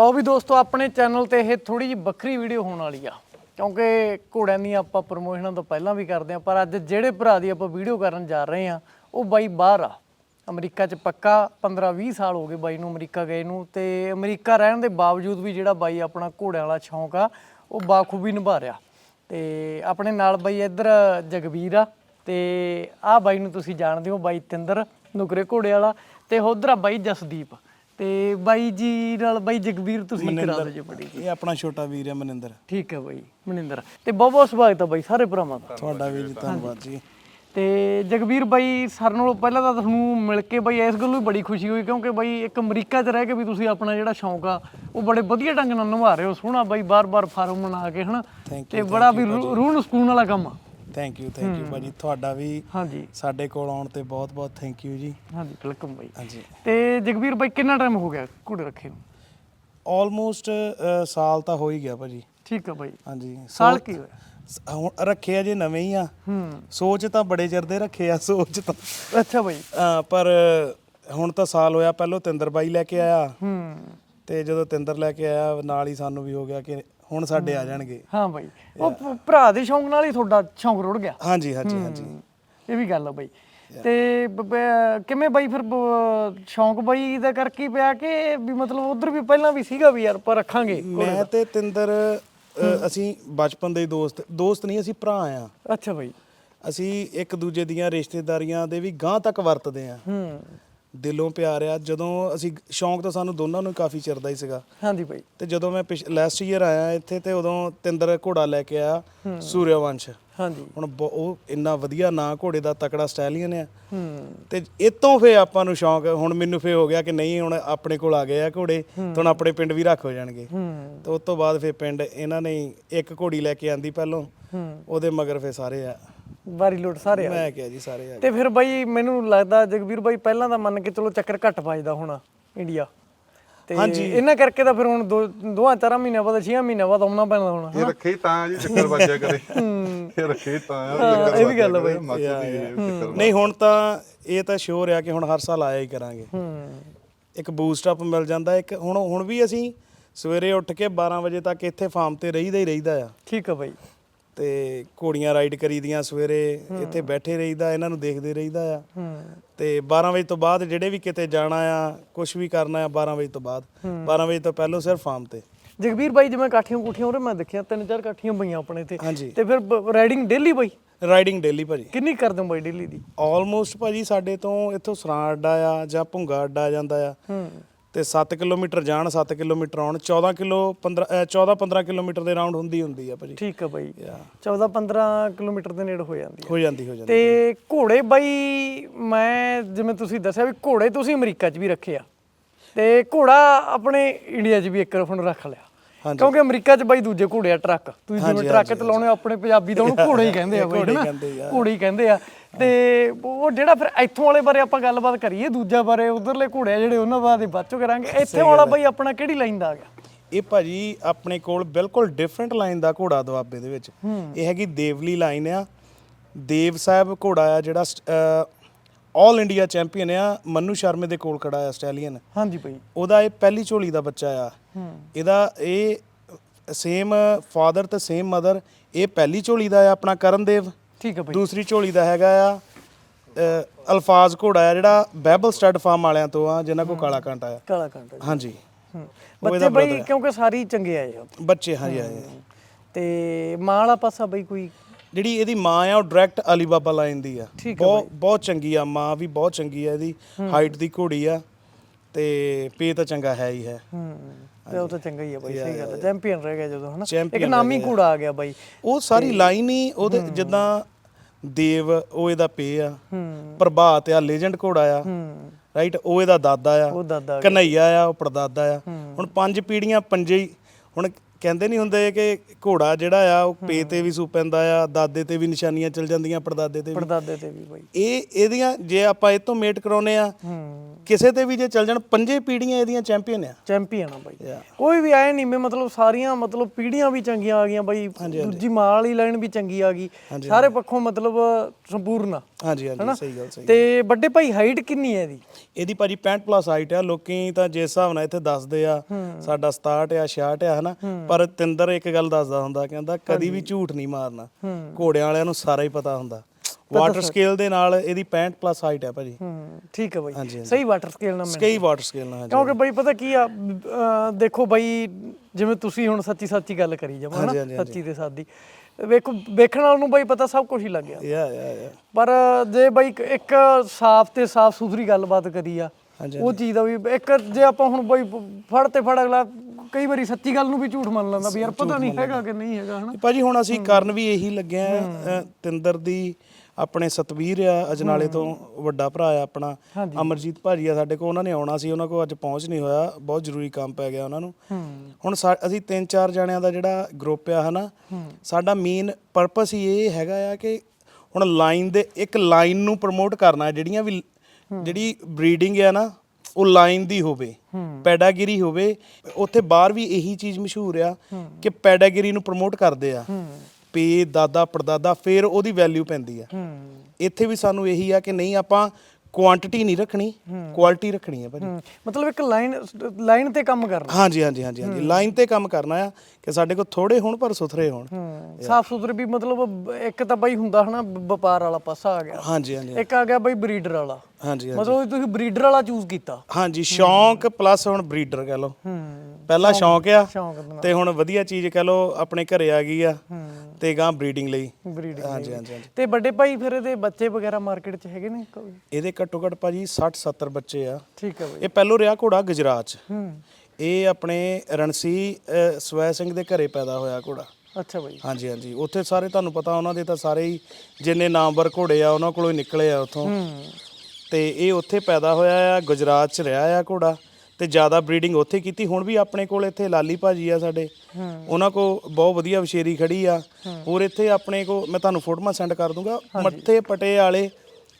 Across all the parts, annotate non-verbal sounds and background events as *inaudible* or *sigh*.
ਲਓ ਵੀ ਦੋਸਤੋ, ਆਪਣੇ ਚੈਨਲ ਤੇ ਇਹ ਥੋੜੀ ਜਿਹੀ ਵੱਖਰੀ ਵੀਡੀਓ ਹੋਣ ਵਾਲੀ ਆ। ਕਿਉਂਕਿ ਘੋੜਿਆਂ ਦੀਆਂ ਆਪਾਂ ਪ੍ਰਮੋਸ਼ਨਾਂ ਤੋਂ ਪਹਿਲਾਂ ਵੀ ਕਰਦੇ ਆ ਪਰ ਅੱਜ ਜਿਹੜੇ ਭਰਾ ਦੀ ਆਪਾਂ ਵੀਡੀਓ ਕਰਨ ਜਾ ਰਹੇ ਆ ਉਹ ਬਾਈ ਬਾਹਰ ਆ। ਅਮਰੀਕਾ 'ਚ ਪੱਕਾ 15-20 ਸਾਲ ਹੋ ਗਏ ਬਾਈ ਨੂੰ ਅਮਰੀਕਾ ਗਏ ਨੂੰ ਤੇ ਅਮਰੀਕਾ ਰਹਿਣ ਦੇ ਬਾਵਜੂਦ ਵੀ ਜਿਹੜਾ ਬਾਈ ਆਪਣਾ ਘੋੜਿਆਂ ਵਾਲਾ ਸ਼ੌਂਕ ਆ, ਉਹ ਬਾਖੂਬੀ ਨਿਭਾ ਰਿਹਾ। ਤੇ ਆਪਣੇ ਨਾਲ ਬਾਈ ਇੱਧਰ ਜਗਵੀਰ ਆ ਤੇ ਆਹ ਬਾਈ ਨੂੰ ਤੁਸੀਂ ਜਾਣਦੇ ਹੋ, ਬਾਈ ਤਿੰਦਰ, ਨੁਕਰੇ ਘੋੜੇ ਵਾਲਾ ਤੇ ਉਧਰ ਆ ਬਾਈ ਜਸਦੀਪ। ਤੇ ਬਾਈ ਜੀ ਨਾਲ ਬਾਈ ਜਗਵੀਰ ਤੁਸੀਂ ਕਰਾ ਦਿਓ ਜੀ ਬੜੀ ਇਹ ਆਪਣਾ ਛੋਟਾ ਵੀਰ ਹੈ ਮਨਿੰਦਰ। ਠੀਕ ਹੈ ਬਾਈ ਮਨਿੰਦਰ। ਤੇ ਬਹੁਤ ਬਹੁਤ ਸਵਾਗਤ ਹੈ ਬਾਈ ਸਾਰੇ ਭਰਾਵਾਂ ਦਾ। ਤੁਹਾਡਾ ਵੀ ਜੀ ਧੰਨਵਾਦ ਜੀ। ਤੇ ਜਗਵੀਰ ਬਾਈ ਸਰ ਨਾਲੋਂ ਪਹਿਲਾਂ ਤਾਂ ਤੁਹਾਨੂੰ ਮਿਲ ਕੇ ਬਾਈ ਇਸ ਗੱਲੋਂ ਬੜੀ ਖੁਸ਼ੀ ਹੋਈ ਕਿਉਂਕਿ ਬਾਈ ਇੱਕ ਅਮਰੀਕਾ 'ਚ ਰਹਿ ਕੇ ਵੀ ਤੁਸੀਂ ਆਪਣਾ ਜਿਹੜਾ ਸ਼ੌਂਕ ਆ ਉਹ ਬੜੇ ਵਧੀਆ ਢੰਗ ਨਾਲ ਨਿਭਾ ਰਹੇ ਹੋ। ਸੋਹਣਾ ਬਾਈ ਬਾਰ-ਬਾਰ ਫਾਰਮ ਬਣਾ ਕੇ ਹਨਾ। ਤੇ ਬੜਾ ਵੀ ਰੂਹ ਨੂੰ ਸਕੂਨ ਵਾਲਾ ਕੰਮ ਆ। ਥੈਂਕ ਯੂ ਥੈਂਕ ਯੂ ਭਾਜੀ। ਤੁਹਾਡਾ ਵੀ ਹਾਂਜੀ। ਸਾਡੇ ਕੋਲ ਆਉਣ ਤੇ ਬਹੁਤ ਬਹੁਤ ਥੈਂਕ ਯੂ ਜੀ। ਹਾਂਜੀ ਵੈਲਕਮ ਬਾਈ ਹਾਂਜੀ। ਤੇ ਜਗਵੀਰ ਬਾਈ ਕਿੰਨਾ ਟਾਈਮ ਹੋ ਗਿਆ ਘੋੜੇ ਰੱਖੇ ਨੂੰ? ਆਲਮੋਸਟ ਸਾਲ ਤਾਂ ਹੋ ਹੀ ਗਿਆ ਭਾਜੀ। ਠੀਕ ਆ ਬਾਈ ਹਾਂਜੀ। ਸਾਲ ਕੀ ਹੋਇਆ? ਹੁਣ ਰੱਖੇ ਆ ਜੇ ਨਵੇਂ ਹੀ ਆ। ਹੂੰ। ਸੋਚ ਤਾਂ ਬੜੇ ਚਿਰ ਦੇ ਰੱਖੇ ਆ ਸੋਚ ਤਾਂ। ਅੱਛਾ ਬਾਈ ਅਹ, ਪਰ ਹੁਣ ਤਾਂ ਸਾਲ ਹੋਇਆ ਪਹਿਲੋਂ ਤਿੰਦਰ ਬਾਈ ਲੈ ਕੇ ਆਇਆ। ਹੂੰ। ਤੇ ਜਦੋਂ ਤਿੰਦਰ ਲੈ ਕੇ ਆਇਆ ਨਾਲ ਹੀ ਸਾਨੂੰ ਵੀ ਹੋ ਗਿਆ ਕਿ ਹੁਣ ਸਾਡੇ ਆ ਜਾਣਗੇ। ਹਾਂ। ਬਾਈ। ਉਹ ਭ- ਭਰਾ ਦੇ ਸ਼ੌਂਕ ਨਾਲ ਹੀ ਤੁਹਾਡਾ ਸ਼ੌਂਕ ਰੁੜ ਗਿਆ। ਹਾਂਜੀ ਹਾਂਜੀ ਹਾਂਜੀ। ਇਹ ਵੀ ਗੱਲ ਆ ਬਾਈ। ਤੇ ਬ- ਬ- ਕਿਵੇਂ ਬਾਈ ਫਿਰ ਬ- ਸ਼ੌਂਕ ਬਾਈ ਦਾ ਕਰਕੇ ਹੀ ਪਿਆ ਕਿ ਵੀ ਮਤਲਬ ਉਧਰ ਵੀ ਪਹਿਲਾਂ ਵੀ ਸੀਗਾ ਵੀ ਯਾਰ ਪਰ ਰੱਖਾਂਗੇ ਮੈਂ ਤੇ ਤਿੰਦਰ ਅਸੀਂ ਬਚਪਨ ਦੇ ਦੋਸਤ ਦੋਸਤ ਨਹੀਂ ਅਸੀਂ ਭਰਾ ਆ। ਅੱਛਾ ਬਾਈ। ਅਸੀਂ ਇੱਕ ਦੂਜੇ ਦੀਆਂ ਰਿਸ਼ਤੇਦਾਰੀਆਂ ਦੇ ਵੀ ਗਾਂ ਤੱਕ ਵਰਤਦੇ ਆ। ਹੂੰ। ਦਿਲੋਂ ਪਿਆਰ ਆ। ਜਦੋਂ ਅਸੀਂ ਸ਼ੌਂਕ ਤਾਂ ਸਾਨੂੰ ਦੋਨਾਂ ਨੂੰ ਕਾਫੀ ਚਿਰ ਦਾ ਹੀ ਸੀਗਾ। ਹਾਂਜੀ ਬਾਈ ਤੇ ਜਦੋਂ ਮੈਂ ਲਾਸਟ ਈਅਰ ਆਇਆ ਇੱਥੇ ਤੇ ਉਦੋਂ ਤਿੰਦਰ ਘੋੜਾ ਲੈ ਕੇ ਆਇਆ ਸੂਰਿਆਵੰਸ਼ ਹਾਂਜੀ। ਹੁਣ ਉਹ ਇੰਨਾ ਵਧੀਆ ਨਾਂ ਘੋੜੇ ਦਾ ਤਕੜਾ ਸਟਾਈਲੀਅਨ ਆ। ਤੇ ਇਤੋਂ ਫੇ ਆਪਾਂ ਨੂੰ ਸ਼ੌਂਕ ਹੁਣ ਮੈਨੂੰ ਫੇ ਹੋ ਗਿਆ ਕਿ ਨਹੀਂ ਹੁਣ ਆਪਣੇ ਕੋਲ ਆ ਗਏ ਆ ਘੋੜੇ। ਹੁਣ ਆਪਣੇ ਪਿੰਡ ਵੀ ਰੱਖ ਹੋ ਜਾਣਗੇ। ਤੇ ਉਸ ਤੋਂ ਬਾਅਦ ਫੇ ਪਿੰਡ ਇਹਨਾਂ ਨੇ ਇੱਕ ਘੋੜੀ ਲੈ ਕੇ ਆਂਦੀ ਪਹਿਲੋਂ। ਉਹਦੇ ਮਗਰ ਫੇ ਸਾਰੇ ਆ। ਵਾਰੀ ਲੋਟ ਸਾਰੇ ਆ ਮੈਂ ਕਿਹਾ ਜੀ ਸਾਰੇ ਆ ਤੇ ਫਿਰ ਬਾਈ ਮੈਨੂੰ ਲੱਗਦਾ ਜਗਵੀਰ ਬਾਈ ਪਹਿਲਾਂ ਤਾਂ ਮੰਨ ਕੇ ਚਲੋ ਚੱਕਰ ਘੱਟ ਵੱਜਦਾ ਹੋਣਾ ਇੰਡੀਆ। ਤੇ ਹਾਂਜੀ। ਇਹਨਾਂ ਕਰਕੇ ਤਾਂ ਫਿਰ ਹੁਣ ਦੋ ਦੋਹਾਂ ਚਾਰਾਂ ਮਹੀਨਿਆਂ ਬਾਅਦ ਛੇਆਂ ਮਹੀਨਿਆਂ ਬਾਅਦ ਆਉਣਾ ਪੈਂਦਾ ਹੋਣਾ ਇਹ ਰੱਖੇ ਤਾਂ ਜੀ ਚੱਕਰ ਵੱਜਿਆ ਕਰੇ। ਇਹ ਰੱਖੇ ਤਾਂ ਚੱਕਰ ਇਹ ਵੀ ਗੱਲ ਆ ਬਾਈ। ਮਕਸਦ ਹੀ ਇਹ ਚੱਕਰ ਨਹੀਂ ਹੁਣ ਤਾਂ ਇਹ ਤਾਂ ਸ਼ੋਰ ਆ ਕਿ ਹੁਣ ਹਰ ਸਾਲ ਆਇਆ ਹੀ ਕਰਾਂਗੇ। ਹੂੰ। ਇੱਕ ਬੂਸਟ ਅਪ ਮਿਲ ਜਾਂਦਾ ਇੱਕ ਹੁਣ ਹੁਣ ਵੀ ਅਸੀਂ ਸਵੇਰੇ ਉੱਠ ਕੇ 12 ਵਜੇ ਤੱਕ ਇੱਥੇ ਫਾਰਮ ਤੇ ਰਹੀਦਾ ਹੀ ਰਹੀਦਾ ਆ। ਠੀਕ ਆ ਬਾਈ। ਤੇ ਘੋੜੀਆਂ ਰਾਈਡ ਕਰੀਦੀਆਂ ਸਵੇਰੇ ਇੱਥੇ ਬੈਠੇ ਰਹੀਦਾ ਇਹਨਾਂ ਨੂੰ ਦੇਖਦੇ ਰਹੀਦਾ ਆ। ਤੇ 12 ਵਜੇ ਤੋਂ ਬਾਅਦ ਜਿਹੜੇ ਵੀ ਕਿਤੇ ਜਾਣਾ ਆ ਕੁਝ ਵੀ ਕਰਨਾ ਆ 12 ਵਜੇ ਤੋਂ ਬਾਅਦ। 12 ਵਜੇ ਤੋਂ ਪਹਿਲਾਂ ਸਿਰਫ ਫਾਰਮ ਤੇ। ਜਗਵੀਰ ਬਾਈ ਜਿਵੇਂ ਕਾਠੀਆਂ ਕੁਠੀਆਂ ਉਹਰੇ ਮੈਂ ਦੇਖਿਆ ਤਿੰਨ ਚਾਰ ਕਾਠੀਆਂ ਪਈਆਂ ਆਪਣੇ ਤੇ ਤੇ ਫਿਰ ਰਾਈਡਿੰਗ ਡੇਲੀ ਬਾਈ? ਰਾਈਡਿੰਗ ਡੇਲੀ ਭਾਜੀ। ਕਿੰਨੀ ਕਰਦੇ ਹੋ ਬਾਈ ਡੇਲੀ ਦੀ? ਆਲਮੋਸਟ ਭਾਜੀ ਸਾਡੇ ਤੋਂ ਇੱਥੋਂ ਸਰਾਂ ਅੱਡਾ ਆ ਜਾਂ ਭੁੰਗਾ ਅੱਡਾ ਜਾਂਦਾ ਆ। ਹੂੰ। ਤੇ 7 ਕਿਲੋਮੀਟਰ ਜਾਣ 7 ਕਿਲੋਮੀਟਰ ਆਉਣ 14 ਕਿਲੋ 15 14 15 ਕਿਲੋਮੀਟਰ ਦੇ ਰਾਉਂਡ ਹੁੰਦੀ ਹੁੰਦੀ ਆ ਭਾਜੀ। ਠੀਕ ਆ ਬਾਈ 14 15 ਕਿਲੋਮੀਟਰ ਦੇ ਨੇੜੇ ਹੋ ਜਾਂਦੀ ਹੈ ਹੋ ਜਾਂਦੀ ਹੋ ਜਾਂਦੀ। ਤੇ ਘੋੜੇ ਬਾਈ ਮੈਂ ਜਿਵੇਂ ਤੁਸੀਂ ਦੱਸਿਆ ਵੀ ਘੋੜੇ ਤੁਸੀਂ ਅਮਰੀਕਾ 'ਚ ਵੀ ਰੱਖੇ ਆ। ਤੇ ਘੋੜਾ ਆਪਣੇ ਇੰਡੀਆ 'ਚ ਵੀ ਇੱਕ ਹੁਣ ਰੱਖ ਲਿਆ। ਕਿਉਂਕਿ ਅਮਰੀਕਾ 'ਚ ਬਾਈ ਦੂਜੇ ਘੋੜੇ ਆ ਟਰੱਕ। ਤੁਸੀਂ ਜਿਵੇਂ ਟਰੱਕ ਚਲਾਉਣੇ ਆਪਣੇ ਪੰਜਾਬੀ ਤਾਂ ਉਹਨੂੰ ਘੋੜੇ ਹੀ ਕਹਿੰਦੇ ਆ ਬਾਈ। ਘੋੜੇ ਹੀ ਕਹਿੰਦੇ ਆ। ਤੇ ਉਹ ਜਿਹੜਾ ਫਿਰ ਇੱਥੋਂ ਵਾਲੇ ਬਾਰੇ ਆਪਾਂ ਗੱਲਬਾਤ ਕਰੀਏ ਦੂਜਾ ਬਾਰੇ ਉਧਰਲੇ ਘੋੜੇ ਜਿਹੜੇ ਉਹਨਾਂ ਬਾਰੇ ਬਾਅਦ ਚੋਂ ਕਰਾਂਗੇ। ਇੱਥੇ ਵਾਲਾ ਬਾਈ ਆਪਣਾ ਕਿਹੜੀ ਲਾਈਨ ਦਾ ਆ ਗਿਆ? ਇਹ ਭਾਜੀ ਆਪਣੇ ਕੋਲ ਬਿਲਕੁਲ ਡਿਫਰੈਂਟ ਲਾਈਨ ਦਾ ਘੋੜਾ ਦੁਆਬੇ ਦੇ ਵਿੱਚ। ਇਹ ਹੈਗੀ ਦੇਵਲੀ ਲਾਈਨ ਆ। ਦੇਵ ਸਾਹਿਬ ਘੋੜਾ ਆ ਜਿਹੜਾ ਆਲ ਇੰਡੀਆ ਚੈਂਪੀਅਨ ਆ। ਮੰਨੂ ਸ਼ਰਮੇ ਦੇ ਕੋਲ ਖੜਾ ਆ ਆਸਟ੍ਰੇਲੀਅਨ। ਹਾਂਜੀ ਬਾਈ। ਉਹਦਾ ਇਹ ਪਹਿਲੀ ਝੋਲੀ ਦਾ ਬੱਚਾ ਆ। ਇਹਦਾ ਇਹ ਸੇਮ ਫਾਦਰ ਤੇ ਸੇਮ ਮਦਰ ਇਹ ਪਹਿਲੀ ਝੋਲੀ ਦਾ ਆ ਆਪਣਾ ਕਰਨਦੇਵ। ਠੀਕ ਆ ਬਾਈ। ਦੂਸਰੀ ਝੋਲੀ ਦਾ ਹੈਗਾ ਆ ਅ, ਅਲਫਾਜ਼ ਘੋੜਾ ਆ ਜਿਹੜਾ ਬੈਬਲ ਸਟੱਡ ਫਾਰਮ ਵਾਲਿਆਂ ਤੋਂ ਆ ਜਿਨ੍ਹਾਂ ਕੋ ਕਾਲਾ ਕਾਂਟਾ ਆ। ਕਾਲਾ ਕੰਟਾ ਹਾਂਜੀ। ਹੂੰ। ਬੱਚੇ ਬਾਈ ਕਿਉਂਕਿ ਸਾਰੀ ਚੰਗੇ ਆਏ ਆ। ਬੱਚੇ ਹਾਂਜੀ ਆਏ ਆ। ਤੇ ਮਾਂ ਵਾਲਾ ਪਾਸਾ ਬਈ ਕੋਈ? ਜਿਹੜੀ ਇਹਦੀ ਮਾਂ ਆ ਉਹ ਡਾਇਰੈਕਟ ਅਲੀਬਾਬਾ ਲਾਈਨ ਦੀ ਆ। ਠੀਕ ਬਹੁਤ ਬਹੁਤ ਚੰਗੀ ਆ ਮਾਂ ਵੀ ਬਹੁਤ ਚੰਗੀ ਆ ਇਹਦੀ। ਹਾਈਟ ਦੀ ਘੋੜੀ ਆ ਤੇ ਪੇ ਤਾਂ ਚੰਗਾ ਹੈ ਹੀ ਹੈ। ਹੂੰ। ਤੇ ਉਹ ਤਾਂ ਚੰਗਾ ਹੀ ਆ ਬਾਈ ਸਹੀ ਗੱਲ ਹੈ ਚੈਂਪੀਅਨ ਰਹਿ ਗਿਆ ਜਦੋਂ ਹਨਾ। Champion ਇੱਕ ਨਾਮੀ ਕੂੜਾ ਆ ਗਿਆ ਬਾਈ। ਉਹ ਸਾਰੀ ਲਾਈਨ ਹੀ ਉਹਦੇ ਜਿੱਦਾਂ ਦੇਵ ਉਹ ਇਹਦਾ ਪੇ ਆ। ਪ੍ਰਭਾਤ ਆ ਲੈਜੈਂਡ ਘੋੜਾ ਆ। ਰਾਈਟ ਉਹ ਇਹਦਾ ਦਾਦਾ ਆ। ਉਹ ਦਾਦਾ ਕਨਈਆ ਆ ਉਹ ਪੜਦਾਦਾ ਆ। ਹੁਣ ਪੰਜ ਪੀੜੀਆਂ ਪੰਜੇ ਹੀ ਹੁਣ ਕਹਿੰਦੇ ਨਹੀਂ ਹੁੰਦੇ ਕਿ ਘੋੜਾ ਜਿਹੜਾ ਆ ਉਹ ਪੇ ਤੇ ਵੀ ਸੂ ਪੈਂਦਾ ਆ ਦਾਦੇ ਤੇ ਵੀ ਨਿਸ਼ਾਨੀਆਂ ਚਲ ਜਾਂਦੀਆਂ ਪੜਦਾਦੇ ਤੇ ਵੀ। ਪੜਦਾਦੇ ਤੇ ਵੀ ਬਾਈ। ਇਹ ਇਹਦੀਆਂ ਜੇ ਆਪਾਂ ਇਹ ਤੋਂ ਮੇਟ ਕਰਾਉਨੇ ਆ ਕਿਸੇ ਤੇ ਵੀ ਜੇ ਚੱਲ ਜਾਣ ਪੰਜੇ ਪੀੜ੍ਹੀਆਂ ਇਹਦੀਆਂ ਚੈਂਪੀਅਨ ਆ। ਚੈਂਪੀਅਨ ਆ ਬਾਈ। ਕੋਈ ਵੀ ਆਏ ਨਹੀਂ ਮੈਂ ਮਤਲਬ ਸਾਰੀਆਂ ਮਤਲਬ ਪੀੜ੍ਹੀਆਂ ਵੀ ਚੰਗੀਆਂ ਆ ਗਈਆਂ ਬਾਈ। ਦੂਜੀ ਮਾਂ ਵਾਲੀ ਲਾਈਨ ਵੀ ਚੰਗੀ ਆ ਗਈ। ਸਾਰੇ ਪੱਖੋਂ ਮਤਲਬ ਸੰਪੂਰਨ ਆ। ਹਾਂਜੀ ਹਾਂਜੀ ਸਹੀ ਗੱਲ ਸਹੀ ਤੇ ਵੱਡੇ ਭਾਈ ਹਾਈਟ ਕਿੰਨੀ ਹੈ ਇਹਦੀ? ਇਹਦੀ ਭਾਜੀ 65 ਪਲੱਸ ਹਾਈਟ ਆ। ਲੋਕੀ ਤਾਂ ਜਿਸ ਹਿਸਾਬ ਨਾਲ ਇੱਥੇ ਦੱਸਦੇ ਆ ਸਾਡਾ 67 ਆ 66 ਆ ਹਨਾ? ਪਰ ਤਿੰਦਰ ਇੱਕ ਗੱਲ ਦੱਸਦਾ ਹੁੰਦਾ ਕਹਿੰਦਾ ਕਦੀ ਵੀ ਝੂਠ ਨਹੀਂ ਮਾਰਨਾ। ਘੋੜਿਆਂ ਵਾਲਿਆਂ ਨੂੰ ਸਾਰਾ ਹੀ ਪਤਾ ਹੁੰਦਾ। ਵਾਟਰ ਸਕੇਲ ਦੇ ਨਾਲ ਇਹਦੀ 65 ਪਲੱਸ ਹਾਈਟ ਆ ਭਾਜੀ। ਹੂੰ ਠੀਕ ਹੈ ਬਾਈ। ਸਹੀ ਵਾਟਰ ਸਕੇਲ ਨਾਲ ਸਕੇਈ ਵਾਟਰ ਸਕੇਲ ਨਾਲ ਕਿਉਂਕਿ ਬਾਈ ਪਤਾ ਕੀ ਆ ਦੇਖੋ ਬਾਈ ਜਿਵੇਂ ਤੁਸੀਂ ਹੁਣ ਸੱਚੀ ਸੱਚੀ ਗੱਲ ਕਰੀ ਜਾਵਾਂ ਹਨਾ? ਸੱਚੀ ਤੇ ਸਾਦੀ। ਵੇਖੋ ਵੇਖਣ ਵਾਲ ਨੂੰ ਬਾਈ ਪਤਾ ਸਭ ਕੁਝ ਹੀ ਲੱਗ ਗਿਆ। ਯਾ ਯਾ ਯਾ ਪਰ ਜੇ ਬਾਈ ਇੱਕ ਸਾਫ਼ ਤੇ ਸਾਫ਼ ਸੁਥਰੀ ਗੱਲਬਾਤ ਕਰੀ ਆ ਹਾਂਜੀ, ਉਹ ਚੀਜ਼ ਦਾ ਵੀ ਇੱਕ ਜੇ ਆਪਾਂ ਹੁਣ ਬਾਈ ਫੜ ਤੇ ਫੜ ਅਗਲਾ ਕਈ ਵਾਰੀ ਸੱਚੀ ਗੱਲ ਨੂੰ ਵੀ ਝੂਠ ਮੰਨ ਲੈਂਦਾ ਵੀ ਯਾਰ ਪਤਾ ਨਹੀਂ ਹੈਗਾ ਕਿ ਨਹੀਂ ਹੈਗਾ ਹਨਾ? ਭਾਜੀ ਹੁਣ ਅਸੀਂ ਕਰਨ ਵੀ ਇਹੀ ਲੱਗੇ ਆ ਤਿੰਦਰ ਦੀ ਆਪਣੇ ਸਤਵੀਰ ਆ ਅਜਨਾਲੇ ਤੋਂ ਵੱਡਾ ਭਰਾ ਆ ਆਪਣਾ ਅਮਰਜੀਤ ਭਾਜੀ ਆ ਸਾਡੇ ਕੋਲ ਉਹਨਾਂ ਨੇ ਆਉਣਾ ਸੀ ਉਹਨਾਂ ਕੋਲ ਅੱਜ ਪਹੁੰਚ ਨਹੀਂ ਹੋਇਆ ਬਹੁਤ ਜ਼ਰੂਰੀ ਕੰਮ ਪੈ ਗਿਆ ਉਹਨਾਂ ਨੂੰ। ਹੁਣ ਅਸੀਂ ਤਿੰਨ ਚਾਰ ਜਣਿਆਂ ਦਾ ਜਿਹੜਾ ਗਰੁੱਪ ਆ ਹਨਾ ਸਾਡਾ ਮੇਨ ਪਰਪਸ ਹੀ ਇਹ ਹੈਗਾ ਆ ਕਿ ਹੁਣ ਲਾਈਨ ਦੇ ਇੱਕ ਲਾਈਨ ਨੂੰ ਪ੍ਰਮੋਟ ਕਰਨਾ ਜਿਹੜੀਆਂ ਵੀ ਜਿਹੜੀ ਬਰੀਡਿੰਗ ਆ ਨਾ ਉਹ ਲਾਈਨ ਦੀ ਹੋਵੇ ਪੈਡਾਗਿਰੀ ਹੋਵੇ ਉੱਥੇ ਬਾਹਰ ਵੀ ਇਹੀ ਚੀਜ਼ ਮਸ਼ਹੂਰ ਆ ਕਿ ਪੈਡਾਗਿਰੀ ਨੂੰ ਪ੍ਰਮੋਟ ਕਰਦੇ ਆ। ਪੇ ਦਾਦਾ ਪੜਦਾਦਾ ਫਿਰ ਉਹਦੀ ਵੈਲਿਊ ਪੈਂਦੀ ਆ। ਹੂੰ। ਇੱਥੇ ਵੀ ਸਾਨੂੰ ਇਹੀ ਆ ਕਿ ਨਹੀਂ ਆਪਾਂ ਕੁਆਂਟੀਟੀ ਨਹੀਂ ਰੱਖਣੀ ਕੁਆਲਿਟੀ ਰੱਖਣੀ ਹੈ ਭਾਜੀ। ਮਤਲਬ ਇੱਕ ਲਾਈਨ ਲਾਈਨ ਤੇ ਕੰਮ ਕਰਨਾ। ਹਾਂਜੀ ਹਾਂਜੀ ਹਾਂਜੀ ਹਾਂਜੀ। ਲਾਈਨ ਤੇ ਕੰਮ ਕਰਨਾ ਆ ਕਿ ਸਾਡੇ ਕੋਲ ਥੋੜੇ ਹੋਣ ਪਰ ਸੁਥਰੇ ਹੋਣ। ਸਾਫ਼ ਸੁਥਰੇ ਵੀ ਮਤਲਬ ਬ- ਇੱਕ ਤਾਂ ਬਾਈ ਹੁੰਦਾ ਹਨਾ ਵਪਾਰ ਵਾਲਾ ਪਾਸਾ ਆ ਗਿਆ। ਹਾਂਜੀ ਹਾਂਜੀ ਇੱਕ ਆ ਗਿਆ ਬਾਈ ਬਰੀਡਰ ਵਾਲਾ। ਹਾਂਜੀ ਮਤਲਬ ਤੁਸੀਂ ਬਰੀਡਰ ਵਾਲਾ ਚੂਜ਼ ਕੀਤਾ। ਹਾਂਜੀ ਸ਼ੌਂਕ ਪਲੱਸ ਹੁਣ ਬਰੀਡਰ ਕਹ ਲਓ। ਹੂੰ ਪਹਿਲਾਂ ਸ਼ੌਂਕ ਆ ਸ਼ੌਂਕ ਦੇ ਨਾਲ ਤੇ ਹੁਣ ਵਧੀਆ ਚੀਜ਼ ਕਹ ਲਓ ਆਪਣੇ ਘਰੇ ਆ ਗਈ ਆ। ਹੂੰ। ਤੇ ਗਾਂ ਬਰੀਡਿੰਗ ਲਈ। ਬਰੀਡਿੰਗ ਹਾਂਜੀ ਹਾਂਜੀ ਹਾਂਜੀ। ਤੇ ਵੱਡੇ ਭਾਈ ਫਿਰ ਇਹਦੇ ਬੱਚੇ ਵਗੈਰਾ ਮਾਰਕੀਟ 'ਚ ਹੈਗੇ ਨੇ ਕੋਈ? ਇਹਦੇ ਘੱਟੋ ਘੱਟ ਭਾਜੀ 60 70 ਬੱਚੇ ਆ। ਠੀਕ ਹੈ ਬਾਈ। ਇਹ ਪਹਿਲੋਂ ਰਿਹਾ ਘੋੜਾ ਗੁਜਰਾਤ ਚ। ਹੂੰ। ਇਹ ਆਪਣੇ ਰਣਸੀ ਅ, ਸਵੈ ਸਿੰਘ ਦੇ ਘਰੇ ਪੈਦਾ ਹੋਇਆ ਘੋੜਾ। ਅੱਛਾ ਬਾਈ। ਹਾਂਜੀ ਹਾਂਜੀ। ਉੱਥੇ ਸਾਰੇ ਤੁਹਾਨੂੰ ਪਤਾ ਉਹਨਾਂ ਦੇ ਤਾਂ ਸਾਰੇ ਹੀ ਜਿੰਨੇ ਨਾਮਵਰ ਘੋੜੇ ਆ ਉਹਨਾਂ ਕੋਲੋਂ ਹੀ ਨਿਕਲੇ ਆ ਉੱਥੋਂ। ਹੂੰ। ਤੇ ਇਹ ਉੱਥੇ ਪੈਦਾ ਹੋਇਆ ਆ ਗੁਜਰਾਤ ਚ ਰਿਹਾ ਆ ਘੋੜਾ। ਤੇ ਜ਼ਿਆਦਾ ਬਰੀਡਿੰਗ ਉੱਥੇ ਕੀਤੀ। ਹੁਣ ਵੀ ਆਪਣੇ ਕੋਲ ਇੱਥੇ ਲਾਲੀ ਭਾਜੀ ਆ ਸਾਡੇ। ਉਹਨਾਂ ਕੋ ਬਹੁਤ ਵਧੀਆ ਵਿਸ਼ੇਰੀ ਖੜੀ ਆ। ਹੋਰ ਇੱਥੇ ਆਪਣੇ ਕੋ ਮੈਂ ਤੁਹਾਨੂੰ ਫੋਟੋਆਂ ਸੈਂਡ ਕਰ ਦੂੰਗਾ। ਮੱਥੇ ਪਟੇ ਵਾਲੇ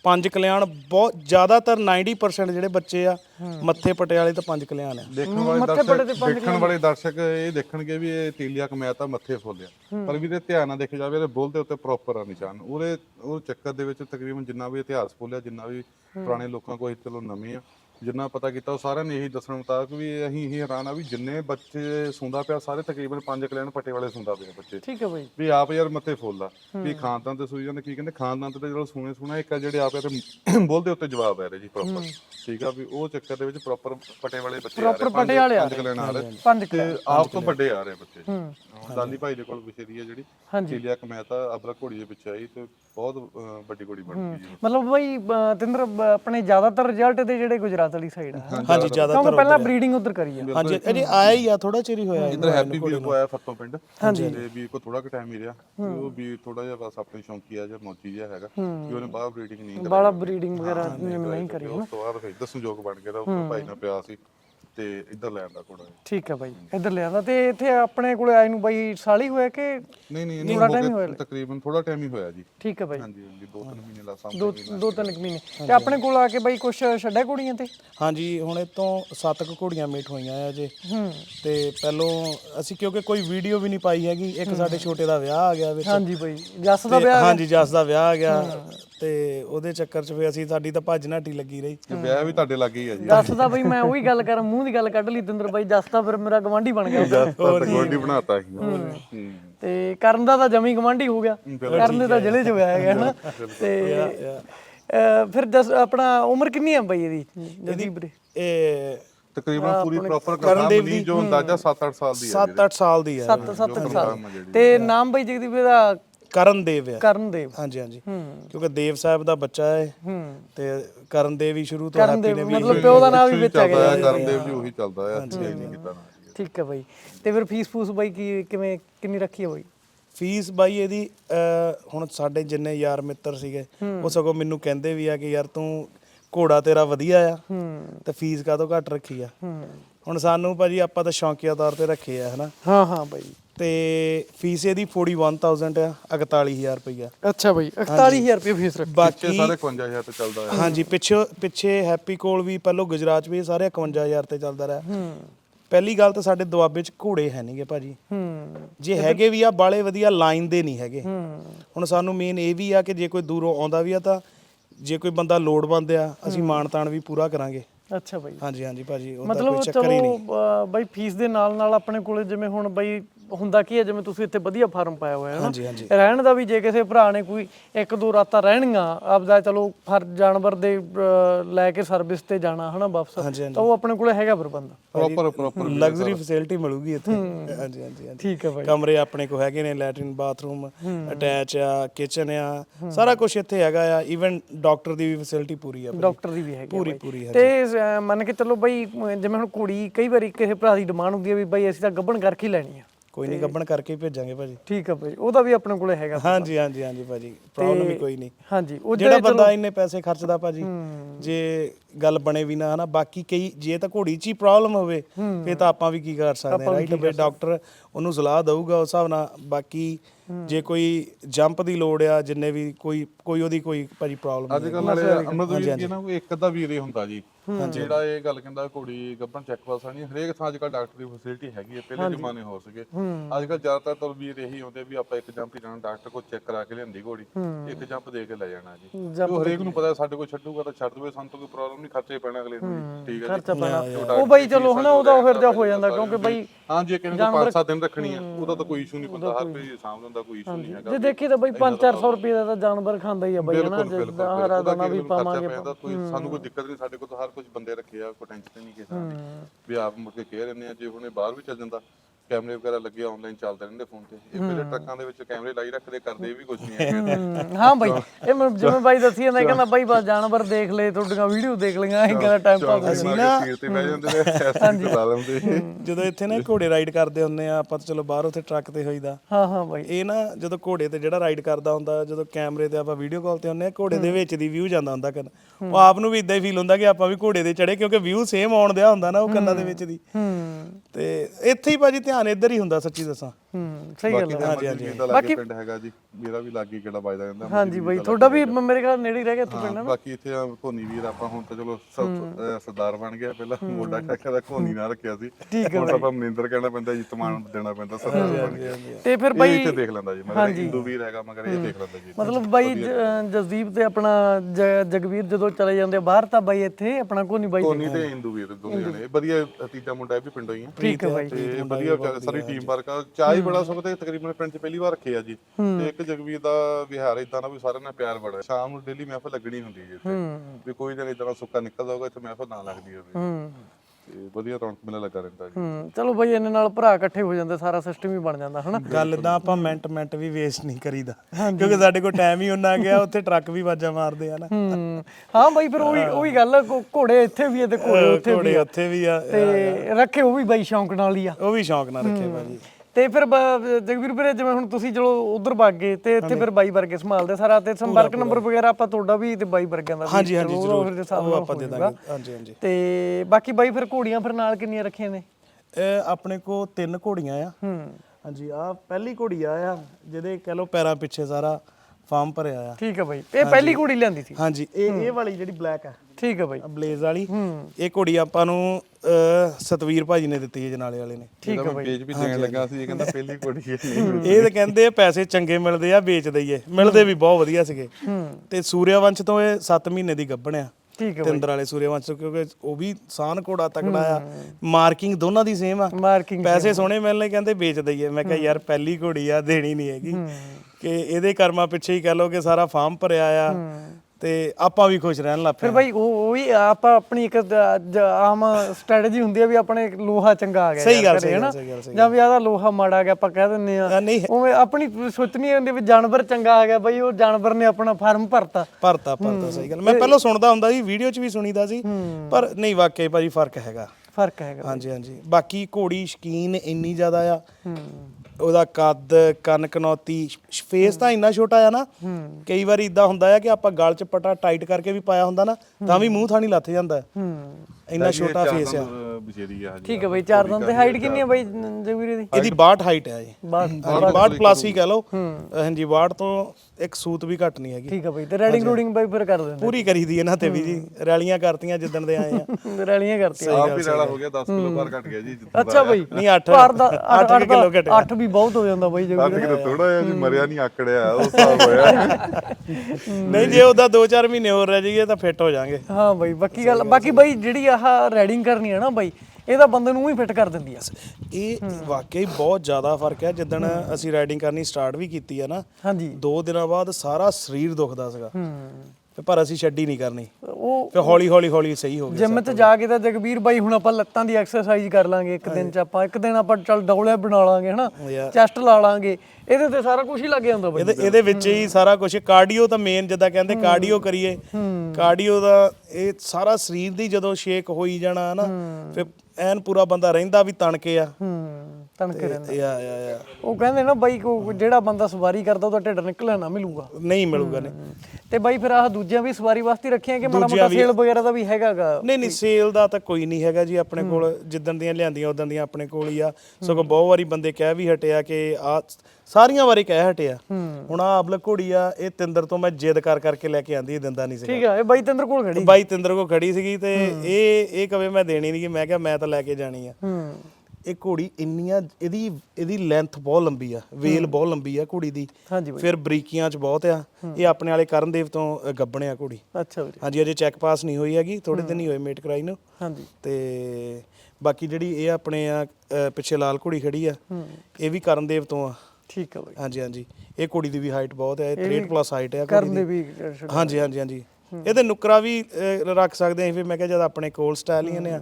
ਪੰਜ ਕਲਿਆਣ ਬਹੁਤ ਜ਼ਿਆਦਾਤਰ 90% ਜਿਹੜੇ ਬੱਚੇ ਆ ਮੱਥੇ ਪਟੇ ਵਾਲੇ ਤਾਂ ਪੰਜ ਕਲਿਆਣ ਆ। ਦੇਖਣ ਵਾਲੇ ਦਰਸ਼ਕ ਦੇਖਣ ਵਾਲੇ ਦਰਸ਼ਕ ਇਹ ਦੇਖਣਗੇ ਵੀ ਇਹ ਤੀਲੀਆ ਕਮੈਤਾ ਮੱਥੇ ਫੁੱਲਿਆ ਪਰ ਵੀ ਤੇ ਧਿਆਨ ਨਾਲ ਦੇਖਿਆ ਜਾਵੇ ਤੇ ਬੁੱਲ ਦੇ ਉੱਤੇ ਪ੍ਰੋਪਰ ਆ ਨਿਸ਼ਾਨ। ਉਹਦੇ ਉਹ ਚੱਕਰ ਦੇ ਵਿੱਚ ਤਕਰੀਬਨ ਜਿੰਨਾ ਵੀ ਇਤਿਹਾਸ ਫੁੱਲਿਆ ਜਿੰਨਾ ਵੀ ਪੁਰਾਣੇ ਲੋਕਾਂ ਕੋਲ ਚਲੋ ਨਵੇਂ ਆ। ਜਿੰਨਾ ਪਤਾ ਕੀਤਾ ਉਹ ਸਾਰਿਆਂ ਨੇ ਇਹੀ ਦੱਸਣ ਮੁਤਾਬਕ ਵੀ ਅਸੀਂ ਇਹੀ ਹੈਰਾਨ ਆ ਵੀ ਜਿੰਨੇ ਬੱਚੇ ਸੁੰਦਾ ਪਿਆ ਸਾਰੇ ਤਕਰੀਬਨ ਪੰਜ ਕਲਿਆਣ ਪੱਟੇ ਵਾਲੇ ਸੁੰਦਾ ਪਿਆ ਬੱਚੇ। ਠੀਕ ਹੈ ਬਾਈ। ਵੀ ਆਪ ਯਾਰ ਮੱਥੇ ਫੁੱਲਦਾ ਵੀ ਖਾਨਦਾਨ ਤੇ ਸੂਈ ਜਾਂਦੇ ਕੀ ਕਹਿੰਦੇ ਖਾਨਦਾਨ ਤੇ ਜਦੋਂ ਸੁਣੇ ਸੁਣਾ ਇੱਕ ਆ ਜਿਹੜੇ ਆਪ ਤੇ ਬੋਲ ਦੇ ਉੱਤੇ ਜਵਾਬ ਆ ਰਿਹਾ ਜੀ ਪ੍ਰੋਪਰ ਠੀਕ ਆ ਵੀ ਉਹ ਚੱਕਰ ਦੇ ਵਿੱਚ ਪ੍ਰੋਪਰ ਪਟੇ ਵਾਲੇ ਬੱਚੇ ਆ ਰਹੇ Proper ਪਟੇ ਵਾਲੇ ਆ ਪੰਜ ਕਲਿਆਣ ਆ ਰਹੇ। ਪੰਜ ਆਪ ਤੋਂ ਵੱਡੇ ਆ ਰਹੇ ਬੱਚੇ। ਹੂੰ ਦਾਦੀ ਭਾਈ ਦੇ ਕੋਲ ਵਿਸ਼ੇਰੀ ਆ ਜਿਹੜੀ। ਹਾਂਜੀ। ਚੀਲੀਆ ਕਮੈਤਾ ਅਬਲਾ ਘੋੜੀ ਦੇ ਪਿੱਛੇ ਆਈ ਤੇ ਬਹੁਤ ਅਹ, ਵੱਡੀ ਘੋੜੀ ਬਣ ਗਈ ਜੀ। ਮਤਲਬ ਬਾਈ ਅਹ, ਤਿੰਦਰ ਬ- ਆਪਣੇ ਜ਼ਿਆਦਾਤਰ ਰਿਜ਼ਲਟ ਤੇ ਜਿਹੜੇ ਗੁਜਰਾਤ ਵਾਲੀ ਸਾਈਡ ਆ। ਹਾਂਜੀ ਕਿਉਂਕਿ ਪਹਿਲਾਂ ਬਰੀਡਿੰਗ ਉਧਰ ਕਰੀ ਆ। ਹਾਂਜੀ ਅਜੇ ਆਇਆ ਹੀ ਆ ਥੋੜਾ ਚਿਰ ਹੀ ਹੋਇਆ ਇਧਰ ਹੈਪੀ ਵੀਰ ਕੋ ਆਇਆ ਫੱਤੋਂ ਪਿੰਡ। ਹਾਂਜੀ। ਤੇ ਵੀ ਕੋ ਥੋੜਾ ਕੁ ਟਾਈਮ ਹੀ ਰਿਹਾ। ਤੇ ਉਹ ਵੀ ਥੋੜਾ ਜਿਹਾ ਬਸ ਆਪਣੇ ਸ਼ੌਂਕੀ ਆ ਜਾਂ ਮੋਚੀ ਜਿਹਾ ਹੈਗਾ। ਕਿ ਉਹਨੇ ਬਾਹਰ ਬਰੀਡਿੰਗ ਨਹੀਂ ਬਾਲਾ ਬਰੀਡਿੰਗ ਵਗੈਰਾ ਨਹੀਂ ਕਰੀ ਉਸ ਤੋਂ ਬਾਅਦ ਫਿਰ ਦੱਸੂ ਜੋਗ ਬਣ ਕੇ ਦਾ ਉਹ ਭਾਈ ਨਾਲ ਪਿਆ ਸੀ। ਤੇ ਇੱਧਰ ਲੈਣ ਦਾ ਕੋੜਾ ਠੀਕ ਹੈ ਬਾਈ ਇੱਧਰ ਲਿਆਂਦਾ ਤੇ ਇੱਥੇ ਆਪਣੇ ਕੋਲੇ ਆਏ ਨੂੰ ਬਾਈ ਸਾਲ ਹੀ ਹੋਇਆ ਕਿ ਨਹੀਂ ਨਹੀਂ ਨਹੀਂ ਹੋ ਗਿਆ ਤਕਰੀਬਨ ਥੋੜਾ ਟਾਈਮ ਹੀ ਹੋਇਆ ਜੀ। ਠੀਕ ਹੈ ਬਾਈ। ਹਾਂਜੀ ਹਾਂਜੀ ਦੋ ਤਿੰਨ ਮਹੀਨੇ ਲਾ ਸਾਹਮਣੇ ਦੋ ਦੋ ਤਿੰਨ ਕੁ ਮਹੀਨੇ। ਤੇ ਆਪਣੇ ਕੋਲ ਆ ਕੇ ਬਾਈ ਕੁਛ ਛੱਡਿਆ ਕੁੜੀਆਂ ਤੇ? ਹਾਂਜੀ ਹੁਣ ਇਹ ਤੋਂ ਸੱਤ ਕੁ ਘੋੜੀਆਂ ਮੀਟ ਹੋਈਆਂ ਆ ਅਜੇ ਹੂੰ। ਤੇ ਪਹਿਲੋਂ ਅਸੀਂ ਕਿਉਂਕਿ ਕੋਈ ਵੀਡੀਓ ਵੀ ਨਹੀਂ ਪਾਈ ਹੈਗੀ ਇੱਕ ਸਾਡੇ ਛੋਟੇ ਦਾ ਵਿਆਹ ਆ ਗਿਆ ਵਿੱਚ। ਹਾਂਜੀ ਬਾਈ ਜੱਸ ਦਾ ਤੇ ਵਿਆਹ ਹਾਂਜੀ ਜਸ ਦਾ ਵਿਆਹ ਆ ਗਿਆ। ਤੇ ਉਹਦੇ ਚੱਕਰ 'ਚ ਫੇ ਅਸੀਂ ਸਾਡੀ ਤਾਂ ਭੱਜ ਨਾਟੀ ਲੱਗੀ ਰਹੀ। ਤੇ ਵਿਆਹ ਵੀ ਤੁਹਾਡੇ ਲੱਗ ਹੀ ਆ ਜੀ। ਜੱਸ ਦਾ ਬਾਈ ਮੈਂ ਉਹੀ ਗੱਲ ਕਰਾਂ ਮੂੰਹ ਦੀ ਗੱਲ ਕੱਢ ਲਈ ਤਿੰਦਰ ਬਾਈ ਤਾਂ ਫਿਰ ਮੇਰਾ ਗਵਾਂਢੀ ਬਣ ਗਿਆ। ਉੱਧਰ। ਤਾਂ ਗੋਡੀ ਬਣਾਤਾ ਸੀ। ਹੂੰ। ਤੇ ਕਰਨ ਦਾ ਤਾਂ ਜਮੀ ਗਵਾਂਢੀ ਹੋ ਗਿਆ। ਕਰਨ ਦੇ ਤਾਂ ਜ਼ਿਲ੍ਹੇ ਚ ਹੋਇਆ ਹੈਗਾ ਹਨਾ ਤੇ ਅਹ, ਫਿਰ ਦੱਸ ਆਪਣਾ ਉਮਰ ਕਿੰਨੀ ਹੈ ਬਾਈ ਇਹਦੀ? ਜਦੀਪ ਦੇ ਇਹ ਤਕਰੀਬਨ ਪੂਰੀ ਪ੍ਰੋਪਰ ਕਰਨਾ ਬਲੀ ਜੋ ਅੰਦਾਜ਼ਾ 7-8 ਸਾਲ ਦੀ ਹੈ 7-8 ਸਾਲ ਦੀ ਹੈ 7 7 ਸਾਲ। ਤੇ ਨਾਮ ਬਾਈ ਜਗਦੀਪ ਦਾ ਕਰਨਦੇਵ ਆ। ਕਰਨਦੇਵ। ਹਾਂਜੀ ਹਾਂਜੀ। ਹੂੰ। ਕਿਉਂਕਿ ਦੇਵ ਸਾਹਿਬ ਦਾ ਬੱਚਾ ਹੈ ਹੂੰ। ਤੇ ਕਰਨਦੇਵ ਹੀ ਸ਼ੁਰੂ ਤੋਂ ਹੈਪੀ ਕਰਨਦੇਵ ਨੇ ਵੀ ਮਤਲਬ ਪਿਓ ਦਾ ਨਾਮ ਵੀ ਵਿੱਚ ਚੱਲਦਾ ਹੈਗਾ ਹੈ ਕਰਨਦੇਵ ਜੀ ਉਹੀ ਚੱਲਦਾ ਹੈ ਚੇਂਜ ਨਹੀਂ ਕੀਤਾ ਨਾ ਠੀਕ ਹੈ ਬਾਈ। ਤੇ ਫਿਰ ਫੀਸ ਫੂਸ ਬਾਈ ਕੀ ਕਿਵੇਂ ਕਿੰਨੀ ਰੱਖੀ ਹੈ ਬਾਈ? ਫੀਸ ਬਾਈ ਇਹਦੀ ਅਹ, ਹੁਣ ਸਾਡੇ ਜਿੰਨੇ ਯਾਰ ਮਿੱਤਰ ਸੀਗੇ ਉਹ ਸਗੋਂ ਮੈਨੂੰ ਕਹਿੰਦੇ ਵੀ ਆ ਕਿ ਯਾਰ ਤੂੰ ਘੋੜਾ ਤੇਰਾ ਵਧੀਆ ਆ ਹੂੰ। ਤੇ ਫੀਸ ਕਾਹਤੋਂ ਘੱਟ ਰੱਖੀ ਆ? ਹੂੰ। ਹੁਣ ਸਾਨੂੰ ਭਾਜੀ ਆਪਾਂ ਤਾਂ ਸ਼ੌਂਕੀਆ ਤੌਰ ਤੇ ਰੱਖੇ ਆ ਹਨਾ? ਹਾਂ ਹਾਂ ਬਾਈ। ਤੇ ਫੀਸ ਇਹਦੀ 41000 ਆ 41000 ਰੁਪਈਆ। ਅੱਛਾ ਬਾਈ 41000 ਰੁਪਏ ਫੀਸ ਰੱਖ। ਬਾਕੀ ਸਾਰੇ 51000 ਤੇ ਚੱਲਦਾ ਹੈ ਹਾਂਜੀ ਪਿੱਛੇ ਪਿੱਛੇ ਹੈਪੀ ਕੋਲ ਵੀ ਪਹਿਲੋਂ ਗੁਜਰਾਤ 'ਚ ਵੀ ਸਾਰੇ 51000 ਤੇ ਚੱਲਦਾ ਰਿਹਾ। ਪਹਿਲੀ ਗੱਲ ਤਾਂ ਸਾਡੇ ਦੁਆਬੇ 'ਚ ਘੋੜੇ ਹੈ ਨਹੀਂਗੇ ਭਾਜੀ। ਹੂੰ। ਜੇ ਹੈਗੇ ਵੀ ਆ ਬਾਲੇ ਵਧੀਆ ਲਾਈਨ ਦੇ ਨਹੀਂ ਹੈਗੇ। ਹੁਣ ਸਾਨੂੰ ਮੇਨ ਇਹ ਵੀ ਆ ਕਿ ਜੇ ਕੋਈ ਦੂਰੋਂ ਆਉਂਦਾ ਵੀ ਆ ਤਾਂ ਜੇ ਕੋਈ ਬੰਦਾ ਲੋੜਵੰਦ ਆ ਅਸੀਂ ਮਾਣ ਤਾਣ ਵੀ ਪੂਰਾ ਕਰਾਂਗੇ। ਅੱਛਾ ਬਾਈ। ਹਾਂਜੀ ਹਾਂਜੀ ਭਾਜੀ ਉਹਦਾ ਮਤਲਬ ਕੋਈ ਚੱਕਰ ਹੀ ਚਲੋ ਨਹੀਂ। ਅਹ, ਬਾਈ ਫੀਸ ਦੇ ਨਾਲ ਨਾਲ ਆਪਣੇ ਕੋਲੇ ਜਿਵੇਂ ਹੁਣ ਬਾਈ ਹੁੰਦਾ ਕੀ ਹੈ ਜਿਵੇਂ ਤੁਸੀਂ ਇੱਥੇ ਵਧੀਆ ਫਾਰਮ ਪਾਇਆ ਹੋਇਆ ਹੈ ਨਾ ਹਾਂਜੀ ਹਾਂਜੀ। ਰਹਿਣ ਦਾ ਵੀ ਜੇ ਕਿਸੇ ਭਰਾ ਨੇ ਕੋਈ ਇੱਕ ਦੋ ਰਾਤਾਂ ਰਹਿਣੀਆਂ ਆਪਦਾ ਚਲੋ ਫਰ ਜਾਨਵਰ ਦੇ ਅਹ, ਲੈ ਕੇ ਸਰਵਿਸ ਤੇ ਜਾਣਾ ਹਨਾ ਵਾਪਸ ਹਾਂਜੀ ਹਾਂਜੀ। ਤਾਂ ਉਹ ਆਪਣੇ ਕੋਲੇ ਹੈਗਾ ਪ੍ਰਬੰਧ? ਪ੍ਰੋਪਰ ਪ੍ਰੋਪਰ ਲਗਜ਼ਰੀ ਫੈਸਿਲਿਟੀ ਮਿਲੂਗੀ ਇੱਥੇ। ਹਾਂਜੀ ਹਾਂਜੀ ਹਾਂਜੀ। ਠੀਕ ਹੈ ਬਾਈ ਕਮਰੇ ਆਪਣੇ ਕੋ ਹੈਗੇ ਨੇ ਲੈਟਰਿਨ ਬਾਥਰੂਮ ਅਟੈਚ ਆ ਕਿਚਨ ਆ ਸਾਰਾ ਕੁਝ ਇੱਥੇ ਹੈਗਾ ਆ। ਇਵਨ ਡਾਕਟਰ ਦੀ ਵੀ ਫੈਸਿਲਿਟੀ ਪੂਰੀ ਆ ਡਾਕਟਰ ਦੀ ਵੀ ਹੈਗੀ ਪੂਰੀ ਬਾਈ। ਪੂਰੀ ਹੈ ਤੇ ਅਹ, ਮੰਨ ਕੇ ਚੱਲੋ ਬਾਈ ਅਹ, ਜਿਵੇਂ ਹੁਣ ਕੁੜੀ ਕਈ ਵਾਰੀ ਕਿਸੇ ਭਰਾ ਦੀ ਡਿਮਾਂਡ ਹੁੰਦੀ ਹੈ ਵੀ ਬਾਈ ਅਸੀਂ ਤਾਂ ਗੱਭਣ ਕਰਕੇ ਹੀ ਲੈਣੀ ਆ। ਕੋਈ ਨਹੀਂ ਗੱਬਣ ਕਰਕੇ ਭੇਜਾਂਗੇ ਭਾਜੀ। ਠੀਕ ਆ ਬਾਈ ਉਹਦਾ ਵੀ ਆਪਣੇ ਕੋਲੇ ਹੈਗਾ ਹਾਂਜੀ ਹਾਂਜੀ ਹਾਂਜੀ ਭਾਜੀ ਪ੍ਰੋਬਲਮ ਹੀ ਕੋਈ ਨਹੀਂ ਹਾਂਜੀ ਉਹ ਜਿਹੜਾ ਬੰਦਾ ਇੰਨੇ ਪੈਸੇ ਖਰਚਦਾ ਭਾਜੀ ਜੇ ਗੱਲ ਬਣੇ ਵੀ ਨਾ ਹਨਾ ਬਾਕੀ ਕਈ ਜੇ ਤਾਂ ਘੋੜੀ 'ਚ ਹੀ ਪ੍ਰੋਬਲਮ ਹੋਵੇ ਫੇ ਤਾਂ ਆਪਾਂ ਵੀ ਕੀ ਕਰ ਸਕਦੇ ਹਾਂ ਰਾਈਟ ਡਾਕਟਰ ਉਹਨੂੰ ਸਲਾਹ ਦਊਗਾ ਉਸ ਹਿਸਾਬ ਨਾਲ ਬਾਕੀ ਜੇ ਕੋਈ ਜੰਪ ਦੀ ਲੋੜ ਆ ਜਿੰਨੇ ਵੀ ਕੋਈ ਕੋਈ ਉਹਦੀ ਕੋਈ ਭਾਜੀ ਪ੍ਰੋਬਲਮ ਅੱਜ ਕੱਲ ਅਮਰਦਵੀਰ ਜੀ ਨਾ ਕੋਈ ਇੱਕ ਅੱਧਾ ਵੀਰ ਹੀ ਹੁੰਦਾ ਜੀ ਜਿਹੜਾ ਇਹ ਗੱਲ ਕਹਿੰਦਾ ਕੁੜੀ ਗੱਭਣ ਚੈੱਕ ਪਾਸ ਨਹੀਂ ਹਰੇਕ ਥਾਂ ਅੱਜ ਕੱਲ ਡਾਕਟਰ ਦੀ ਫੈਸਿਲਿਟੀ ਹੈਗੀ ਹੈ ਪਹਿਲੇ ਜ਼ਮਾਨੇ ਹੋ ਸਕੇ ਅੱਜ ਕੱਲ ਜ਼ਿਆਦਾਤਰ ਤਾਂ ਵੀਰ ਇਹੀ ਹੁੰਦੇ ਵੀ ਆਪਾਂ ਇੱਕ ਜੰਪ ਹੀ ਜਾਣਾ ਡਾਕਟਰ ਕੋਲ ਚੈੱਕ ਕਰਾ ਕੇ ਲਿਆਂਦੀ ਘੋੜੀ ਇੱਕ ਜੰਪ ਦੇ ਕੇ ਲੈ ਜਾਣਾ ਜੀ। ਉਹ ਹਰੇਕ ਨੂੰ ਪਤਾ ਸਾਡੇ ਕੋਲ ਛੱਡੂਗਾ ਤਾਂ ਛੱਡ ਦਵੇ ਸਾਨੂੰ ਕੋਈ ਪ੍ਰੋਬਲਮ ਨਹੀਂ ਖਰਚੇ ਪੈਣਾ ਅਗਲੇ ਨੂੰ ਜੀ। ਠੀਕ ਹੈ ਖਰਚਾ ਜੀ ਪੈਣਾ। ਉਹ ਬਾਈ ਚਲੋ ਹਨਾ ਉਹਦਾ ਫਿਰ ਜਾ ਹੋ ਜਾਂਦਾ ਕਿਉਂਕਿ ਬਾਈ ਹਾਂ ਜੇ ਕਿਸੇ ਨੂੰ 5-7 ਦਿਨ ਰੱਖਣੀ ਆ ਉਹਦਾ ਤਾਂ ਕੋਈ ਇਸ਼ੂ ਨਹੀਂ ਬੰਦਾ ਹਰ ਕੋਈ ਸਾਂਭ ਲੈਂਦਾ। ਕੋਈ ਇਸ਼ੂ ਨਹੀਂ ਹੈਗਾ ਜੇ ਦੇਖੀ ਤਾਂ ਬਾਈ 5-400 ਰੁਪਏ ਦਾ ਤਾਂ ਜਾਨਵਰ ਖਾਂਦਾ ਹੀ ਆ ਬਾਈ ਹਨਾ ਜਿੱਦਾਂ ਹਰਾ ਦਾਣਾ ਵੀ ਪਾਵਾਂਗੇ ਕੋਈ ਸਾਨੂੰ ਕੋਈ ਦਿੱਕਤ ਨਹੀਂ ਸਾਡੇ ਕੋਲ ਤਾਂ ਹਰ ਕੁਝ ਬੰਦੇ ਰੱਖੇ ਆ ਕੋਈ ਟੈਨਸ਼ਨ ਨਹੀਂ ਕਿਸੇ ਦੀ। ਵੀ ਆਪ ਮੁੜ ਕੇ ਕਹਿ ਆ ਜੇ ਹੁਣੇ ਬਾਹਰ ਵੀ ਚੱਲ ਜਾਂਦਾ ਕੈਮਰੇ ਵਗੈਰਾ ਲੱਗੇ ਆਨਲਾਈਨ ਚੱਲਦੇ ਰਹਿੰਦੇ ਫੋਨ ਤੇ। ਇਹ ਪਹਿਲੇ ਟਰੱਕਾਂ ਦੇ ਵਿੱਚ ਕੈਮਰੇ ਲਾਈ ਰੱਖਦੇ ਕਰਦੇ ਵੀ ਕੁਝ ਨਹੀਂ ਹੈਗੇ। ਹਮ, ਹਾਂ ਬਾਈ ਇਹ ਮੈਨੂੰ ਜਿਵੇਂ ਬਾਈ ਦੱਸੀ ਜਾਂਦਾ ਇਹ ਕਹਿੰਦਾ ਬਾਈ ਬਸ ਜਾਨਵਰ ਦੇਖ ਲੈ ਤੁਹਾਡੀਆਂ ਵੀਡੀਓ ਦੇਖ ਲਈਆਂ ਇਹ ਕਹਿੰਦਾ ਟਾਈਮ ਪਾਸ ਅਸੀਂ ਨਾ ਸੀਟ ਤੇ ਬਹਿ ਜਾਂਦੇ ਨੇ ਐਸੀ ਚਲਾ ਲੈਂਦੇ। ਜਦੋਂ ਇੱਥੇ ਨਾ ਘੋੜੇ ਰਾਈਡ ਕਰਦੇ ਹੁੰਦੇ ਆ ਆਪਾਂ ਤਾਂ ਚਲੋ ਬਾਹਰ ਉੱਥੇ ਟਰੱਕ ਤੇ ਹੋਈਦਾ। ਹਾਂ ਹਾਂ ਬਾਈ। ਇਹ ਨਾ ਜਦੋਂ ਘੋੜੇ ਤੇ ਜਿਹੜਾ ਰਾਈਡ ਕਰਦਾ ਹੁੰਦਾ ਜਦੋਂ ਕੈਮਰੇ ਤੇ ਆਪਾਂ ਵੀਡੀਓ ਕਾਲ ਤੇ ਹੁੰਨੇ ਆ ਘੋੜੇ ਦੇ ਵਿੱਚ ਦੀ ਵਿਊ ਜਾਂਦਾ ਹੁੰਦਾ ਕੰਨ ਉਹ ਆਪ ਨੂੰ ਵੀ ਇਦਾਂ ਹੀ ਫੀਲ ਹੁੰਦਾ ਕਿ ਆਪਾਂ ਵੀ ਘੋੜੇ ਤੇ ਚੜੇ ਕਿਉਂਕਿ ਵਿਊ ਸੇਮ ਆਉਣ ਦਿਆ ਹੁੰਦਾ ਨਾ ਉਹ ਕੰਨਾਂ ਦੇ ਵਿੱਚ ਦੀ। ਹੂੰ। ਤੇ ਇੱਥੇ ਹੀ ਭਾਜੀ ਧਿਆਨ ਇੱਧਰ ਹੀ ਹੁੰਦਾ ਸੱਚੀ ਦੱਸਾਂ। ਹੂੰ ਸਹੀ ਗੱਲ ਬਾਕੀ ਹਾਂਜੀ ਹਾਂਜੀ। ਲਾਗੇ ਪਿੰਡ ਹੈਗਾ ਜੀ। ਮੇਰਾ ਵੀ ਲਾਗੇ ਕਿਹੜਾ ਵੱਜਦਾ ਜਾਂਦਾ ਹਾਂਜੀ ਬਾਈ ਤੁਹਾਡਾ ਵੀ ਮੇਰੇ ਖਿਆਲ ਨੇੜੇ ਹੀ ਰਹਿ ਗਿਆ ਇੱਥੇ ਪਿੰਡ ਹਾਂ, ਬਾਕੀ ਇੱਥੇ ਆ ਧੋਨੀ ਵੀਰ ਆਪਾਂ ਹੁਣ ਤਾਂ ਚਲੋ ਸਰਦਾਰ ਬਣ ਗਿਆ ਪਹਿਲਾਂ ਮੋਢਾ ਟੱਕਾ ਦਾ ਧੋਨੀ ਨਾ ਰੱਖਿਆ ਸੀ। ਹੁਣ ਆਪਾਂ ਮਨਿੰਦਰ ਕਹਿਣਾ ਪੈਂਦਾ ਜੀ ਤਮਾਨ ਦੇਣਾ ਪੈਂਦਾ ਸਰਦਾਰ ਬਣ ਗਿਆ। ਤੇ ਫਿਰ ਬਾਈ ਇੱਥੇ ਦੇਖ ਲੈਂਦਾ ਜੀ ਮਗਰ ਹਿੰਦੂ ਵੀਰ ਹੈਗਾ ਮਗਰ ਇਹ ਦੇਖ ਲੈਂਦਾ ਜੀ। ਮਤਲਬ ਬਾਈ ਜਸਦੀਪ ਤੇ ਆਪਣਾ ਜਗਵੀਰ ਜਦੋਂ ਚਲੇ ਜਾਂਦੇ ਬਾਹਰ ਤਾਂ ਬਾਈ ਇੱਥੇ ਆਪਣਾ ਕੋਨੀ ਬਾਈ ਧੋਨੀ ਤੇ ਹਿੰਦੂ ਵੀਰ ਇਹ ਵਧੀਆ ਤੀਜਾ ਮੁੰਡਾ ਇਹ ਵੀ ਪਿੰਡੋਂ ਹੀ ਆ ਠੀਕ ਹੈ ਬਾਈ। ਤੇ ਵਧੀਆ ਸਾਰੀ ਟੀਮ ਵਰਕ ਆ। ਚਾਹ ਹੀ ਬੜਾ ਸੁਖ ਤੇ ਤਕਰੀਬਨ ਪਿੰਡ 'ਚ ਪਹਿਲੀ ਵਾਰ ਰੱਖੇ ਆ ਜੀ। ਤੇ ਇੱਕ ਜਗਵੀਰ ਦਾ ਵਿਹਾਰ ਇਦਾਂ ਦਾ ਵੀ ਸਾਰਿਆਂ ਨਾਲ ਪਿਆਰ ਬੜਾ ਸ਼ਾਮ ਨੂੰ ਡੇਲੀ ਮਹਿਫਲ ਲੱਗਣੀ ਹੁੰਦੀ ਜੀ ਇੱਥੇ। ਵੀ ਕੋਈ ਦਿਨ ਇਦਾਂ ਦਾ ਸੁੱਕਾ ਨਿਕਲਦਾ ਹੋਊਗਾ ਇੱਥੇ ਮਹਿਫਲ ਨਾ ਲੱਗਦੀ ਹੋਵੇ। ਹੂੰ। ਤੇ ਵਧੀਆ ਰੌਣਕ ਮੇਲਾ ਲੱਗਾ ਰਹਿੰਦਾ ਜੀ। ਹੂੰ। ਚਲੋ ਬਾਈ ਇਹਨੇ ਨਾਲ ਭਰਾ ਇਕੱਠੇ ਹੋ ਜਾਂਦੇ ਸਾਰਾ ਸਿਸਟਮ ਹੀ ਬਣ ਜਾਂਦਾ ਹਨਾ? ਗੱਲ ਇਦਾਂ ਆਪਾਂ ਮਿੰਟ ਮਿੰਟ ਵੀ ਵੇਸਟ ਨਹੀਂ ਕਰੀਦਾ। ਕਿਉਂਕਿ ਸਾਡੇ ਕੋਲ ਟਾਈਮ ਹੀ ਉਹਨਾਂ ਗਿਆ ਉੱਥੇ ਟਰੱਕ ਵੀ ਵਾਜਾ ਮਾਰਦੇ ਆ ਨਾ। ਹੂੰ। ਹਾਂ ਬਾਈ ਫਿਰ ਉਹੀ ਉਹੀ ਗੱਲ ਆ, ਘੋ- ਘੋੜੇ ਇੱਥੇ ਵੀ ਆ ਤੇ ਘੋੜੇ ਉੱਥੇ ਵੀ ਘੋੜੇ ਆ। ਉੱਥੇ ਵੀ ਆ। ਤੇ ਰੱਖੇ ਉਹ ਵੀ ਬਾਈ ਸ਼ੌਂਕ ਨਾਲ ਹੀ ਆ। ਉਹ ਵੀ ਸ਼ੌਂਕ ਨਾਲ ਰੱਖੇ ਭਾਜੀ। ਤੇ ਫਿਰ ਬ- ਜਗਵੀਰ ਵੀਰੇ ਜਿਵੇਂ ਹੁਣ ਤੁਸੀਂ ਚਲੋ ਉਧਰ ਭੱਗ ਗਏ ਤੇ ਇੱਥੇ ਫਿਰ ਬਾਈ ਵਰਗੇ ਸੰਭਾਲਦੇ ਸਾਰਾ ਤੇ ਸੰਪਰਕ ਨੰਬਰ ਵਗੈਰਾ ਆਪਾਂ ਤੁਹਾਡਾ ਵੀ ਤੇ ਬਾਈ ਵਰਗਿਆਂ ਦਾ ਵੀ ਹਾਂਜੀ ਹਾਂਜੀ ਚਲੋ ਜ਼ਰੂਰ। ਉਹਦੇ ਹਿਸਾਬ ਉਹ ਨਾਲ ਆਪਾਂ ਹੋ ਦੇ ਜਾਊਗਾ। ਦਾਂਗੇ। ਹਾਂਜੀ ਹਾਂਜੀ। ਤੇ ਬਾਕੀ ਬਾਈ ਫਿਰ ਘੋੜੀਆਂ ਫਿਰ ਨਾਲ ਕਿੰਨੀਆਂ ਰੱਖੀਆਂ ਨੇ? ਇਹ ਆਪਣੇ ਕੋ ਤਿੰਨ ਘੋੜੀਆਂ ਆ। ਹੂੰ। ਹਾਂਜੀ ਆ ਪਹਿਲੀ ਘੋੜੀ ਆ ਆ ਜਿਹਦੇ ਕਹ ਲੋ ਪੈਰਾਂ ਪਿੱਛੇ ਸਾਰਾ ਫਾਰਮ ਭਰਿਆ ਆ ਠੀਕ ਹੈ ਬਾਈ। ਇਹ ਪਹਿਲੀ ਘੋੜੀ ਲਿਆਂਦੀ ਸੀ। ਹਾਂਜੀ ਇਹ ਇਹ ਵਾਲੀ ਜਿਹੜੀ ਬਲੈਕ ਆ। ਠੀਕ ਹੈ ਬਾਈ। ਬਲੇਜ਼ ਵਾਲੀ। ਇਹ ਘੋੜੀ ਆਪਾਂ ਨੂੰ ਸਤਵੀਰ ਭਾਜੀ ਨੇ ਦਿੱਤੀ ਹੈ ਜਨਾਲੇ ਵਾਲੇ ਨੇ। ਠੀਕ ਹੈ ਬਾਈ। ਪੇਜ ਵੀ ਦੇਣ ਲੱਗਾ ਸੀ ਇਹ ਕਹਿੰਦਾ ਪਹਿਲੀ ਕੁੜੀ ਹੈ ਇਹ ਤਾਂ ਕਹਿੰਦੇ ਆ ਪੈਸੇ ਚੰਗੇ ਮਿਲਦੇ ਆ ਵੇਚ ਦਈਏ। ਮਿਲਦੇ ਵੀ ਬਹੁਤ ਵਧੀਆ ਸੀਗੇ। ਤੇ ਸੂਰਿਆਵੰਸ਼ ਤੋਂ ਇਹ 7 ਮਹੀਨੇ ਦੀ ਗੱਭਣ ਆ। ਠੀਕ ਹੈ ਤਿੰਦਰ ਵਾਲੇ ਸੂਰਿਆਵੰਸ਼ ਤੋਂ ਕਿਉਂਕਿ ਉਹ ਵੀ ਸਾਨ ਘੋੜਾ ਤਕੜਾ ਆ। ਮਾਰਕਿੰਗ ਦੋਨਾਂ ਦੀ ਸੇਮ ਆ। ਮਾਰਕਿੰਗ ਪੈਸੇ ਸੋਹਣੇ ਮਿਲਣੇ ਕਹਿੰਦੇ ਵੇਚ ਦਈਏ। ਮੈਂ ਕਿਹਾ ਯਾਰ ਪਹਿਲੀ ਘੋੜੀ ਆ ਦੇਣੀ ਨਹੀਂ ਹੈਗੀ। ਕਿ ਇਹਦੇ ਕਰਮਾਂ ਪਿੱਛੇ ਹੀ ਕਹ ਲੋ ਕਿ ਸਾਰਾ ਫਾਰਮ ਭਰਿਆ ਆ ਤੇ ਆਪਾਂ ਵੀ ਖੁਸ਼ ਰਹਿਣ ਲੱਗ ਫਿਰ ਪਏ ਬਾਈ ਉਹ ਉਹ ਵੀ ਆਪਾਂ ਆਪਣੀ ਇੱਕ ਆਮ ਸਟ੍ਰੈਟਜੀ ਹੁੰਦੀ ਆ ਵੀ ਆਪਣੇ ਲੋਹਾ ਚੰਗਾ ਆ ਗਿਆ ਸਹੀ ਗੱਲ, ਸਹੀ ਗੱਲ, ਜਾਂ ਵੀ ਆਦਾ ਲੋਹਾ ਮਾੜਾ ਗਿਆ ਆਪਾਂ ਕਹਿ ਦਿੰਨੇ ਆ। ਉਵੇਂ ਆਪਣੀ ਸੋਚਣੀ ਹੁੰਦੀ ਵੀ ਜਾਨਵਰ ਚੰਗਾ ਆ ਗਿਆ ਬਾਈ ਉਹ ਜਾਨਵਰ ਨੇ ਆਪਣਾ ਫਾਰਮ ਭਰਤਾ। ਭਰਤਾ ਭਰਤਾ ਸਹੀ ਗੱਲ। ਮੈਂ ਪਹਿਲਾਂ ਸੁਣਦਾ ਹੁੰਦਾ ਸੀ ਵੀਡੀਓ 'ਚ ਵੀ ਸੁਣੀਦਾ ਸੀ ਪਰ ਨਹੀਂ ਵਾਕਈ ਭਾਜੀ ਫ਼ਰਕ ਹੈਗਾ। ਫ਼ਰਕ ਹੈਗਾ। ਹਾਂਜੀ ਹਾਂਜੀ। ਬਾਕੀ ਘੋੜੀ ਸ਼ਕੀਨ ਇੰਨੀ ਜ਼ਿਆਦਾ ਆ ਉਹਦਾ ਕੱਦ ਕੰਨ ਕਨੌਤੀ ਫੇਸ ਤਾਂ ਇੰਨਾ ਛੋਟਾ ਆ ਨਾ ਕਈ ਵਾਰੀ ਇਦਾਂ ਹੁੰਦਾ ਆ ਕਿ ਆਪਾਂ ਗਲ 'ਚ ਪਟਾ ਟਾਈਟ ਕਰਕੇ ਵੀ ਪਾਇਆ ਹੁੰਦਾ ਨਾ ਤਾਂ ਵੀ ਮੂੰਹ ਥਾਣੀ ਲੱਥ ਜਾਂਦਾ ਹੈ। ਹੂੰ ਇੰਨਾ ਛੋਟਾ ਫੇਸ ਆ। ਆ ਠੀਕ ਹੈ ਬਾਈ ਚਾਰ ਦੰਦ ਤੇ ਹਾਈਟ ਕਿੰਨੀ ਹੈ ਬਾਈ ਜਗਵੀਰੇ ਦੀ ਇਹਦੀ 62 ਹਾਈਟ ਹੈ ਜੀ। ਬਾਤ 62 ਪਲੱਸ ਹੀ ਕਹ ਲਓ। ਹਾਂਜੀ 62 ਤੋਂ ਇੱਕ ਸੂਤ ਵੀ ਘੱਟ ਨਹੀਂ ਹੈਗੀ। ਠੀਕ ਹੈ ਬਾਈ ਤੇ ਰਾਈਡਿੰਗ ਰੂਡਿੰਗ ਬਾਈ ਫਿਰ ਕਰ ਦਿੰਦੇ। ਪੂਰੀ ਕਰੀ ਦੀ ਇਹਨਾਂ ਤੇ ਵੀ ਜੀ। ਰੈਲੀਆਂ ਕਰਤੀਆਂ ਜਿੱਦਣ ਦੇ ਆਏ ਆ। ਰੈਲੀਆਂ ਕਰਤੀਆਂ। ਆਪ ਵੀ ਰੈਲਾ ਹੋ ਗਿਆ 10 ਕਿਲੋ ਭਾਰ ਘਟ ਗਿਆ ਜੀ ਅੱਛਾ ਬਾਈ ਨਹੀਂ 8 ਭਾਰ ਦਾ 8 ਕਿਲੋ ਘਟਿਆ 8 ਵੀ ਬਹੁਤ ਹੋ ਜਾਂਦਾ ਬਾਈ ਜਗਵੀਰ। 8 ਕਿਲੋ ਥੋੜਾ ਜਿਹਾ ਜੀ ਮਰਿਆ ਨਹੀਂ ਆਕੜਿਆ ਉਹ ਹਿਸਾਬ ਹੋਇਆ। ਨਹੀਂ ਜੇ ਉਹਦਾ 2-4 ਮਹੀਨੇ ਹੋਰ ਰਹਿ ਜਾਈਏ ਤਾਂ ਫਿੱਟ ਹੋ ਜਾਾਂਗੇ। ਹਾਂ ਬਾਈ ਬਾਕੀ ਗੱਲ ਬਾਕੀ ਬਾਈ ਜਿਹੜੀ ਆਹ ਰਾਈਡਿੰਗ ਕਰਨੀ ਹੈ ਨਾ ਬਾਈ ਇਹ ਤਾਂ ਬੰਦੇ ਨੂੰ ਹੀ ਫਿੱਟ ਕਰ ਦਿੰਦੀ ਆ। ਇਹ ਵਾਕਈ ਬਹੁਤ ਜ਼ਿਆਦਾ ਫ਼ਰਕ ਹੈ ਜਿੱਦਣ ਅਸੀਂ ਰਾਈਡਿੰਗ ਕਰਨੀ ਸਟਾਰਟ ਵੀ ਕੀਤੀ ਆ ਨਾ ਹਾਂਜੀ। ਦੋ ਦਿਨਾਂ ਬਾਅਦ ਸਾਰਾ ਸਰੀਰ ਦੁਖਦਾ ਸੀਗਾ। ਹੂੰ। ਤੇ ਪਰ ਅਸੀਂ ਛੱਡੀ ਨਹੀਂ ਕਰਨੀ। ਉਹ ਫਿਰ ਹੌਲੀ ਹੌਲੀ ਹੌਲੀ ਸਹੀ ਹੋ ਗਿਆ ਜਿਮ 'ਚ ਜਾ ਕੇ ਤਾਂ ਜਗਵੀਰ ਬਾਈ ਹੁਣ ਆਪਾਂ ਲੱਤਾਂ ਦੀ ਐਕਸਰਸਾਈਜ਼ ਕਰ ਲਾਂਗੇ ਇੱਕ ਦਿਨ 'ਚ ਆਪਾਂ ਇੱਕ ਦਿਨ ਆਪਾਂ ਚੱਲ ਡੌਲੇ ਬਣਾ ਲਾਂਗੇ ਹਨਾ। ਚੈਸਟ ਲਾ ਲਾਂਗੇ। ਇਹਦੇ ਤੇ ਸਾਰਾ ਕੁਝ ਹੀ ਲੱਗ ਜਾਂਦਾ ਬਾਈ ਇਹਦੇ ਇਹਦੇ ਵਿੱਚ ਹੀ ਸਾਰਾ ਕੁਝ ਕਾਰਡੀਓ ਤਾਂ ਮੇਨ ਜਿੱਦਾਂ ਕਹਿੰਦੇ ਕਾਰਡੀਓ ਕਰੀਏ। ਕਾਰਡੀਓ ਦਾ ਇਹ ਸਾਰਾ ਸਰੀਰ ਦੀ ਜਦੋਂ ਸ਼ੇਕ ਹੋਈ ਜਾਣਾ ਨਾ ਫਿਰ ਐਨ ਪੂਰਾ ਬੰਦਾ ਰਹਿੰਦਾ ਵੀ ਤਣ ਕੇ ਆ। ਹੂੰ। ਤਣਕੇ ਰਹਿੰਦਾ ਯਾ ਯਾ ਯਾ ਉਹ ਕਹਿੰਦੇ ਨਾ ਬਾਈ ਕੋ ਜਿਹੜਾ ਬੰਦਾ ਸਵਾਰੀ ਕਰਦਾ ਉਹਦਾ ਢਿੱਡ ਨਿਕਲਿਆ ਨਾ ਮਿਲੂਗਾ। ਨਹੀਂ ਮਿਲੂਗਾ ਨਹੀਂ। ਤੇ ਬਾਈ ਫਿਰ ਆਹ ਦੂਜਿਆਂ ਵੀ ਸਵਾਰੀ ਵਾਸਤੇ ਰੱਖੀਆਂ ਕਿ ਮਾੜਾ ਮੋਟਾ ਸੇਲ ਵਗੈਰਾ ਦਾ ਵੀ ਹੈਗਾਗਾ ਨਹੀਂ ਨਹੀਂ ਸੇਲ ਦਾ ਤਾਂ ਕੋਈ ਨਹੀਂ ਹੈਗਾ ਜੀ ਆਪਣੇ ਕੋਲ ਜਿੱਦਣ ਦੀਆਂ ਲਿਆਂਦੀਆਂ ਉਦੋਂ ਦੀਆਂ ਆਪਣੇ ਕੋਲ ਹੀ ਆ। ਸਗੋਂ ਬਹੁਤ ਵਾਰੀ ਬੰਦੇ ਕਹਿ ਵੀ ਹਟਿਆ ਕਿ ਆ ਸਾਰੀਆਂ ਵਾਰੀ ਕਹਿ ਹਟਿਆ। ਹੁਣ ਆ ਅਬਲ ਘੋੜੀ ਆ ਇਹ ਤਿੰਦਰ ਤੋਂ ਮੈਂ ਜਿੱਦ ਕਰ ਕਰਕੇ ਲੈ ਕੇ ਆਂਦੀ ਇਹ ਦਿੰਦਾ ਨਹੀਂ ਸੀਗਾ। ਠੀਕ ਆ ਇਹ ਬਾਈ ਤੰਦਰ ਕੋਲ ਖੜੀ। ਬਾਈ ਤਿੰਦਰ ਕੋ ਖੜੀ ਸੀਗੀ ਤੇ ਇਹ ਇਹ ਕਵੇ ਮੈਂ ਦੇਣੀ ਨਹੀਂ ਮੈਂ ਕਿਹਾ ਮੈਂ ਤਾਂ ਲੈ ਕੇ ਜਾਣੀ ਆ। ਹੂੰ। ਇਹ ਘੋੜੀ ਇੰਨੀਆਂ ਇਹਦੀ ਇਹਦੀ ਲੈਂਥ ਬਹੁਤ ਲੰਬੀ ਆ ਵੇਲ ਬਹੁਤ ਲੰਬੀ ਆ ਘੋੜੀ ਦੀ। ਹਾਂਜੀ ਬਾਈ। ਫਿਰ ਬਰੀਕੀਆਂ ਚ ਬਹੁਤ ਆ। ਇਹ ਆਪਣੇ ਵਾਲੇ ਕਰਨਦੇਵ ਤੋਂ ਅ, ਗੱਭਣ ਆ ਘੋੜੀ। ਅੱਛਾ ਵੀਰੇ। ਹਾਂਜੀ ਅਜੇ ਚੈੱਕ ਪਾਸ ਨਹੀਂ ਹੋਈ ਹੈਗੀ ਥੋੜੇ ਦਿਨ ਹੀ ਹੋਏ ਮੇਟ ਕਰਾਈ ਨੂੰ। ਹਾਂਜੀ। ਤੇ ਬਾਕੀ ਜਿਹੜੀ ਇਹ ਆਪਣੇ ਆ ਅ, ਪਿੱਛੇ ਲਾਲ ਘੋੜੀ ਖੜੀ ਆ ਇਹ ਵੀ ਕਰਨਦੇਵ ਤੋਂ ਆ। ਠੀਕ ਆ ਬਾਈ। ਹਾਂਜੀ ਹਾਂਜੀ। ਇਹ ਘੋੜੀ ਦੀ ਵੀ ਹਾਈਟ ਬਹੁਤ ਹੈ 63 ਪਲੱਸ ਹਾਈਟ ਹੈ ਕਰਨ ਦੇ। ਵੀ ਹਾਂਜੀ ਹਾਂਜੀ ਹਾਂਜੀ। ਇਹਦੇ ਨੁਕਰਾ ਵੀ ਅ, ਰੱਖ ਸਕਦੇ ਆ ਫਿਰ ਮੈਂ ਕਿਹਾ ਜਦ ਆਪਣੇ ਕੋਲ ਸਟਾਈਲੀਅਨ ਆ।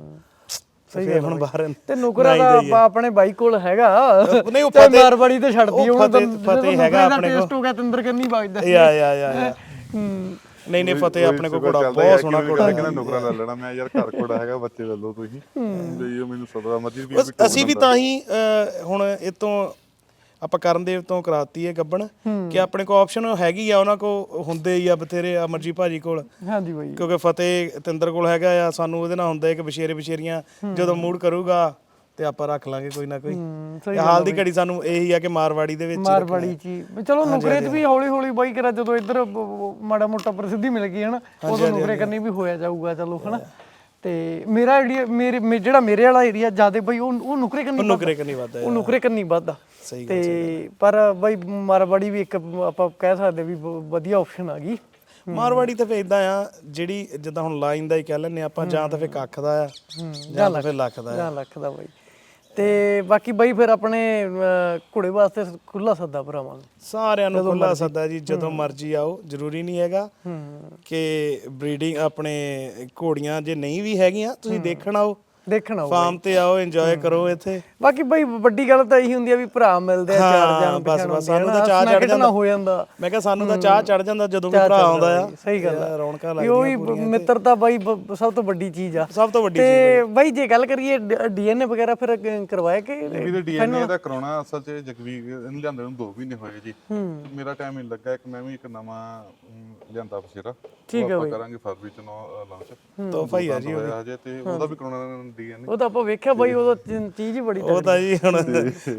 ਸਹੀ ਹੈ ਹੁਣ ਬਾਹਰ ਤੇ ਨੁਕਰਾ ਦਾ ਆਪਾਂ ਆਪਣੇ ਬਾਈ ਕੋਲ ਹੈਗਾ। ਨਹੀਂ, ਉਹ ਫਤਿਹ- ਮਾਰਵਾੜੀ ਤੇ ਛੱਡਦੀ ਉਹ ਫਤਿਹ- ਹੈਗਾ ਆਪਣੇ ਕੋਲ। ਟੇਸਟ ਹੋ ਗਿਆ ਤੰਦਰ ਕੰਨੀ ਵੱਜਦਾ। ਯਾ ਯਾ ਯਾ ਹੂੰ? ਨਹੀਂ ਨਹੀਂ ਫਤਿਹ ਆਪਣੇ ਕੋਲ ਚੱਲਦਾ ਬਹੁਤ ਸੋਹਣਾ ਘੋੜਾ ਕਹਿੰਦਾ ਨੁਕਰਾ ਲੈ ਲੈਣਾ ਮੈਂ ਯਾਰ ਘਰ ਘੋੜਾ ਹੈਗਾ ਬੱਚੇ ਲੈ ਲਓ ਤੁਸੀਂ। ਤੇ ਇਹ ਮੈਨੂੰ ਸਦਾ ਮਰਜ਼ੀ ਵੀ ਅਸੀਂ ਵੀ ਤਾਂ ਹੀ ਹੁਣ ਇਹ ਤੋਂ ਆਪਾਂ ਕਰਨਦੇਵ ਤੋਂ ਕਰਾਤੀ ਹੈ ਗੱਬਣ ਕਿ ਆਪਣੇ ਕੋਲ ਆਪਸ਼ਨ ਹੈਗੀ ਆ ਉਹਨਾਂ ਕੋ ਹੁੰਦੇ ਹੀ ਆ ਬਥੇਰੇ ਅਮਰਜੀ ਭਾਜੀ ਕੋਲ। ਹਾਂਜੀ ਬਾਈ। ਕਿਉਂਕਿ ਫਤਿਹ ਤਿੰਦਰ ਕੋਲ ਹੈਗਾ ਆ ਸਾਨੂੰ ਉਹਦੇ ਨਾਲ ਹੁੰਦਾ ਇੱਕ ਬਸ਼ੇਰੇ ਬਸ਼ੇਰੀਆਂ ਜਦੋਂ ਮੂਡ ਕਰੂਗਾ ਤੇ ਆਪਾਂ ਰੱਖ ਲਾਂਗੇ ਕੋਈ ਨਾ ਕੋਈ। ਤੇ ਹਾਲ ਦੀ ਘੜੀ ਸਾਨੂੰ ਇਹੀ ਆ ਕਿ ਮਾਰਵਾੜੀ ਦੇ ਵਿੱਚ ਮਾਰਵਾੜੀ ਚ ਚਲੋ ਨੁਕਰੇ ਵੀ ਹੌਲੀ ਹੌਲੀ ਬਾਈ ਕਰਾ ਜਦੋਂ ਇੱਧਰ ਮਾੜਾ ਮੋਟਾ ਪ੍ਰਸਿੱਧੀ ਮਿਲ ਗਈ ਹਨਾ ਉਦੋਂ ਨੁਕਰੇ ਕਰਨੀ ਵੀ ਹੋਇਆ ਜਾਊਗਾ ਚਲੋ ਹਨਾ। ਤੇ ਮੇਰਾ ਏਰੀਆ ਮੇਰੇ ਮੇ- ਜਿਹੜਾ ਮੇਰੇ ਵਾਲਾ ਏਰੀਆ ਜਿਆਦੇ ਬਾਈ ਉਹ ਉਹ ਨੁਕਰੇ ਕਰਨੀ। ਨੁਕਰੇ ਕਰਨੀ ਵੱਧਦਾ ਉਹ ਨੁਕਰੇ ਕਰਨੀ ਵੱਧਦਾ। ਸਹੀ ਤੇ ਪਰ ਬਾਈ ਮਾਰਵਾੜੀ ਵੀ ਇੱਕ ਆਪਾਂ ਕਹਿ ਸਕਦੇ ਵੀ ਵਧੀਆ ਆਪਸ਼ਨ ਆ ਗਈ। ਮਾਰਵਾੜੀ ਤਾਂ ਫੇ ਇਦਾਂ ਆ ਜਿਹੜੀ ਜਿੱਦਾਂ ਹੁਣ ਲਾਈਨ ਦਾ ਹੀ ਕਹਿ ਲੈਂਦੇ ਆਪਾਂ ਜਾਂ ਤਾਂ ਫੇ ਕੱਖ ਦਾ ਆ ਜਾਂ ਤਾਂ ਫੇ ਲੱਖ ਦਾ ਆ। ਜਾਂ ਲੱਖ ਦਾ ਬਾਈ। ਤੇ ਬਾਕੀ ਬਾਈ ਫਿਰ ਆਪਣੇ ਅਹ, ਘੋੜੇ ਵਾਸਤੇ ਖੁੱਲਾ ਸੱਦਾ ਭਰਾਵਾਂ ਨੂੰ। ਸਾਰਿਆਂ ਨੂੰ ਖੁੱਲਾ ਸੱਦਾ ਜੀ ਜਦੋਂ ਮਰਜ਼ੀ ਆਓ ਜ਼ਰੂਰੀ ਨਹੀਂ ਹੈਗਾ ਹੂੰ। ਕਿ ਬਰੀਡਿੰਗ ਆਪਣੇ ਘੋੜੀਆਂ ਜੇ ਨਹੀਂ ਵੀ ਹੈਗੀਆਂ ਤੁਸੀਂ ਦੇਖਣ ਆਓ। ਦੇਖਣਾ ਹੋਊ। ਫਾਰਮ ਤੇ ਆਓ ਇੰਜੋਏ ਕਰੋ ਇੱਥੇ। ਬਾਕੀ ਬਈ ਵੱਡੀ ਗੱਲ ਤਾਂ ਇਹੀ ਹੁੰਦੀ ਆ ਵੀ ਭਰਾ ਮਿਲਦੇ ਆ ਚਾਰ ਜਾਣ ਬਸ- ਬਸ, ਸਾਨੂੰ ਨਾ, ਤਾਂ ਚੜ੍ਹ snack ਜਾਂਦਾ। ਹੋ ਜਾਂਦਾ। ਮੈਂ ਕਿਹਾ ਸਾਨੂੰ ਤਾਂ ਚਾਹ ਚੜ ਜਾਂਦਾ ਜਦੋਂ ਵੀ ਭਰਾ ਆਉਂਦਾ ਆ। ਸਹੀ ਗੱਲ ਆ। ਰੌਣਕਾਂ ਵੀ ਉਹ ਲੱਗਦੀਆਂ ਵੀ ਮਿੱਤਰਤਾ ਬਾਈ ਸਭ ਤੋਂ ਵੱਡੀ ਚੀਜ਼ ਆ। ਸਭ ਤੋਂ ਵੱਡੀ ਤੇ ਬਾਈ ਜੇ ਗੱਲ ਕਰੀਏ ਡੀਐਨਏ ਵਗੈਰਾ ਫਿਰ ਕਰਵਾਇਆ ਕਿ ਵੀਰੇ ਡੀਐਨਏ ਦਾ ਕਰਾਉਣਾ ਅਸਲ 'ਚ ਜਗਵੀਰ ਇਹਨੂੰ ਲਿਆਂਦੇ ਨੂੰ 2 ਮਹੀਨੇ ਹੋਏ ਜੀ। ਮੇਰਾ ਟਾਈਮ ਹੀ ਲੱਗਾ ਇੱਕ ਮੈਂ ਵੀ ਇੱਕ ਨਵਾਂ ਲਿਆਂਦਾ ਬਸ਼ੇਰਾ ਠੀਕ ਹੈ ਆਪਾਂ ਕਰਾਂਗੇ ਫਰਵਰੀ ਚ ਲਾਂਚ ਤੋਹਫਾ ਹੀ ਆ ਜੀ ਹਜੇ ਤੇ ਉਹਦਾ ਵੀ ਕਰਾਉਣਾ ਡੀਐਨਏ ਉਹ ਤਾਂ ਆਪਾਂ ਵੇਖਿਆ ਬਾਈ ਉਹਦਾ ਚੀ- ਚੀਜ਼ ਹੀ ਬੜੀ ਉਹ ਤਾਂ ਜੀ ਹੁਣ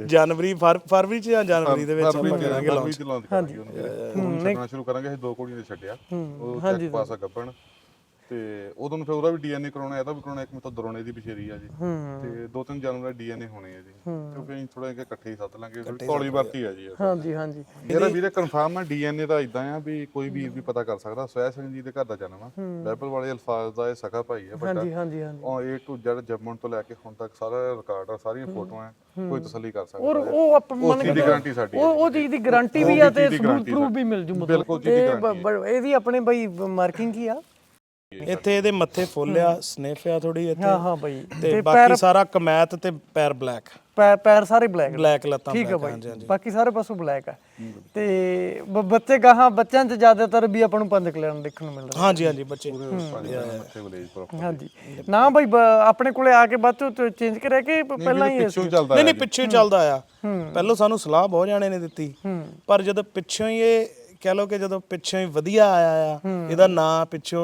ਜਨਵਰੀ ਫਰ- ਫਰਵਰੀ ਚ ਜਾਂ ਜਨਵਰੀ ਦੇ ਵਿੱਚ ਆਪਾਂ ਕਰਾਂਗੇ ਲਾਂਚ ਕਰਾਂਗੇ ਉਹਨੂੰ। ਹੁਣ ਛੱਡਣਾ ਸ਼ੁਰੂ ਕਰਾਂਗੇ ਅਸੀਂ ਦੋ ਕੁੜੀਆਂ ਦੇ ਛੱਡਿਆ। ਉਹ ਚੈੱਕ ਪਾਸਾ ਗੱਬਣ। ਤੇ ਉਦੋਂ ਨੂੰ ਫਿਰ ਉਹਦਾ ਵੀ ਡੀਐਨਏ ਕਰਾਉਣਾ ਇਹਦਾ ਵੀ ਕਰਾਉਣਾ ਇੱਕ ਮੈਂ ਤਾਂ ਦਰੋਣੇ ਦੀ ਬਸ਼ੇਰੀ ਆ ਜੀ। ਤੇ ਦੋ ਤਿੰਨ ਜਾਨਵਰਾਂ ਡੀਐਨਏ ਹੋਣੇ ਆ ਜੀ। ਕਿਉਂਕਿ ਅਸੀਂ ਥੋੜਾ ਜਿਹਾ ਇਕੱਠੇ ਹੀ ਸੱਦ ਲਾਂਗੇ ਕੌਲੀ ਵਰਤੀ ਆ ਜੀ ਇਹ। ਹਾਂਜੀ ਹਾਂਜੀ। ਮੇਰਾ ਵੀਰੇ ਕਨਫਰਮ ਹੈ ਡੀਐਨਏ ਦਾ ਇਦਾਂ ਆ ਵੀ ਕੋਈ ਵੀਰ ਵੀ ਪਤਾ ਕਰ ਸਕਦਾ ਸਵੈ ਸਿੰਘ ਜੀ ਦੇ ਘਰ ਦਾ ਜਨਮ ਆ। ਬਾਈਬਲ ਵਾਲੇ ਅਲਫਾਜ਼ ਦਾ ਇਹ ਸਖਾ ਭਾਈ ਹੈ ਵੱਡਾ। ਹਾਂਜੀ ਹਾਂਜੀ ਹਾਂਜੀ। ਉਹ ਏ ਟੂ ਜ਼ੈਡ ਜੰਮਣ ਤੋਂ ਲੈ ਕੇ ਹੁਣ ਤੱਕ ਸਾਰਾ ਰਿਕਾਰਡ ਆ ਸਾਰੀਆਂ ਫੋਟੋਆਂ ਆ, ਕੋਈ ਤਸੱਲੀ ਕਰ ਸਕਦਾ ਔਰ। ਉਹ ਆਪਾਂ ਮੰਨ ਦੀ ਕੇ ਗਾਰੰਟੀ ਸਾਡੀ ਉਹ ਉਹ ਚੀਜ਼ ਦੀ ਗਾਰੰਟੀ ਵੀ ਆ ਤੇ ਦੀ ਸਬੂਤ ਪ੍ਰੂਫ ਵੀ ਮਿਲ ਜੂ ਮਤਲਬ। ਬਿਲਕੁਲ ਚੀਜ਼ ਦੀ ਤੇ guarantee ਬ- ਬ- ਇਹਦੀ ਆਪਣੇ ਬਾਈ ਮਾਰਕਿੰਗ ਕੀ ਆ? ਇੱਥੇ ਇਹਦੇ ਮੱਥੇ ਫੁੱਲ ਆ ਸਨੇਫ ਆ ਥੋੜੀ ਇੱਥੇ। ਹਾਂ ਹਾਂ ਬਾਈ। ਤੇ ਬਾਕੀ ਸਾਰਾ ਕਮੈਤ ਤੇ ਪੈਰ ਬਲੈਕ। ਪੈਰ ਪੈਰ ਸਾਰੇ ਬਲੈਕ ਬਲੈਕ ਲੱਤਾਂ ਠੀਕ black, ਬਾਈ। ਬਾਕੀ ਸਾਰੇ ਪਾਸੋਂ ਬਲੈਕ ਆ। ਤੇ ਬੱਚੇ ਗਾਹਾਂ ਬੱਚਿਆਂ 'ਚ ਜ਼ਿਆਦਾਤਰ ਵੀ ਆਪਾਂ ਨੂੰ ਪੰਜ ਕਲਿਆਣ ਦੇਖਣ ਨੂੰ ਮਿਲਦਾ ਹਾਂਜੀ ਹਾਂਜੀ ਬੱਚੇ। ਹਾਂਜੀ। ਨਾ ਬਾਈ ਆਪਣੇ ਕੋਲੇ ਆ ਕੇ ਬਾਅਦ ਚੋਂ ਚੇਂਜ ਕਰਿਆ ਕਿ ਪਹਿਲਾਂ ਹੀ ਨਹੀਂ ਨਹੀਂ ਪਿੱਛੇ ਹੀ ਚੱਲਦਾ ਆ। ਪਹਿਲਾਂ ਸਾਨੂੰ ਸਲਾਹ ਬਹੁਤ ਜਾਣੇ ਨੇ ਦਿੱਤੀ। ਪਰ ਜਦੋਂ ਪਿੱਛੋਂ ਹੀ ਇਹ ਕਹਿ ਲਓ ਕਿ ਜਦੋਂ ਪਿੱਛੋਂ ਹੀ ਵਧੀਆ ਆਇਆ ਆ ਇਹਦਾ ਨਾਂ ਪਿੱਛੋਂ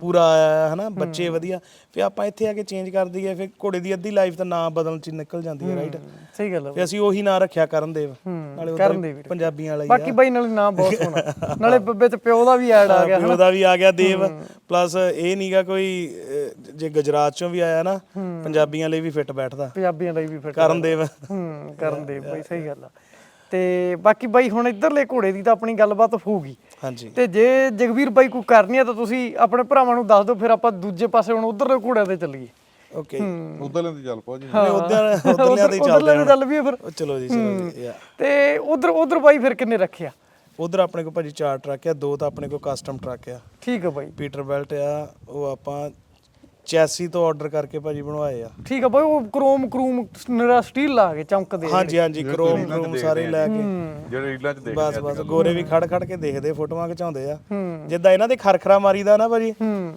ਪੂਰਾ ਆਇਆ ਆ ਹਨਾ ਬੱਚੇ ਵਧੀਆ। ਫਿਰ ਆਪਾਂ ਇੱਥੇ ਆ ਕੇ ਚੇਂਜ ਕਰ ਦਈਏ ਫਿਰ ਘੋੜੇ ਦੀ ਅੱਧੀ ਲਾਈਫ ਤਾਂ ਨਾਂ ਬਦਲਣ ਚ ਹੀ ਨਿਕਲ ਜਾਂਦੀ ਹੈ ਰਾਈਟ ਸਹੀ ਗੱਲ ਆ ਫਿਰ ਅਸੀਂ ਉਹੀ ਨਾਂ ਰੱਖਿਆ ਨਾਲੇ ਉਹਦਾ ਕਰਨਦੇਵ ਵੀਰੇ। ਪੰਜਾਬੀਆਂ ਵਾਲਾ ਹੀ ਬਾਕੀ ਬਾਈ ਨਾਲੇ ਨਾਮ ਬਹੁਤ ਸੋਹਣਾ। *laughs* ਨਾਲੇ ਵਿੱਚ ਪਿਓ ਦਾ ਵੀ ਐਡ ਆ ਗਿਆ ਪਿਓ ਦਾ ਵੀ ਆ ਗਿਆ ਦੇਵ। ਪਲੱਸ ਇਹ ਨਹੀਂਗਾ ਕੋਈ ਜੇ ਗੁਜਰਾਤ ਚੋਂ ਵੀ ਆਇਆ ਨਾ ਪੰਜਾਬੀਆਂ ਲਈ ਵੀ ਫਿੱਟ ਬੈਠਦਾ। ਪੰਜਾਬੀਆਂ ਲਈ ਵੀ ਫਿੱਟ ਕਰਨਦੇਵ ਹੂੰ ਕਰਨ ਦੇ ਬਾਈ ਸਹੀ ਗੱਲ ਆ। ਤੇ ਬਾਕੀ ਬਾਈ ਹੁਣ ਇੱਧਰਲੇ ਘੋੜੇ ਦੀ ਤਾਂ ਆਪਣੀ ਗੱਲਬਾਤ ਹੋਊਗੀ। ਹਾਂਜੀ। ਤੇ ਜੇ ਜਗਵੀਰ ਬਾਈ ਕੋਈ ਕਰਨੀ ਆ ਤਾਂ ਤੁਸੀਂ ਆਪਣੇ ਭਰਾਵਾਂ ਨੂੰ ਦੱਸ ਦਿਓ ਫਿਰ ਆਪਾਂ ਦੂਜੇ ਪਾਸੇ ਹੁਣ ਉਧਰਲੇ ਘੋੜਿਆਂ ਤੇ ਚੱਲੀਏ। ਓਕੇ। ਉਧਰਲੇ ਦੀ ਚੱਲ ਪੋ ਜੀ। ਉਧਰ ਉਧਰਲਿਆਂ ਦੇ ਹੀ ਚੱਲਦੇ ਉਧਰਲੇ ਹਾਂ ਤੇ ਚੱਲ ਵੀ ਫਿਰ। ਚਲੋ ਜੀ ਚਲੋ ਜੀ ਯਾ। ਤੇ ਉਧਰ ਉਧਰ ਬਾਈ ਫਿਰ ਕਿੰਨੇ ਰੱਖਿਆ ਉਧਰ ਆਪਣੇ ਕੋਲ ਭਾਜੀ ਚਾਰ ਟਰੱਕ ਆ ਦੋ ਤਾਂ ਆਪਣੇ ਕੋਲ ਕਸਟਮ ਟਰੱਕ ਆ। ਠੀਕ ਆ ਬਾਈ। ਪੀਟਰ ਬੈਲਟ ਆ ਉਹ ਆਪਾਂ ਚੈਸੀ ਤੋਂ ਆਰਡਰ ਕਰਕੇ ਭਾਜੀ ਬਣਵਾਏ ਆ। ਠੀਕ ਆ ਬਾਈ ਉਹ ਕ੍ਰੋਮ ਕਰੂਮ ਨਰਾ ਸਟੀਲ ਲਾ ਕੇ ਚਮਕਦੇ ਹਾਂਜੀ ਹਾਂਜੀ ਕ੍ਰੋਮ ਕ੍ਰੋਮ ਸਾਰੇ ਲੈ ਕੇ। ਜਿਹੜੇ ਰੀਲਾਂ 'ਚ ਦੇਖਦੇ ਬਸ ਬਸ ਗੋਰੇ ਵੀ ਖੜ ਖੜ ਕੇ ਦੇਖਦੇ ਫੋਟੋਆਂ ਖਿਚਾਉਂਦੇ ਆ। ਜਿੱਦਾਂ ਇਹਨਾਂ ਦੇ ਖਰਖਰਾ ਮਾਰੀਦਾ ਨਾ ਭਾਜੀ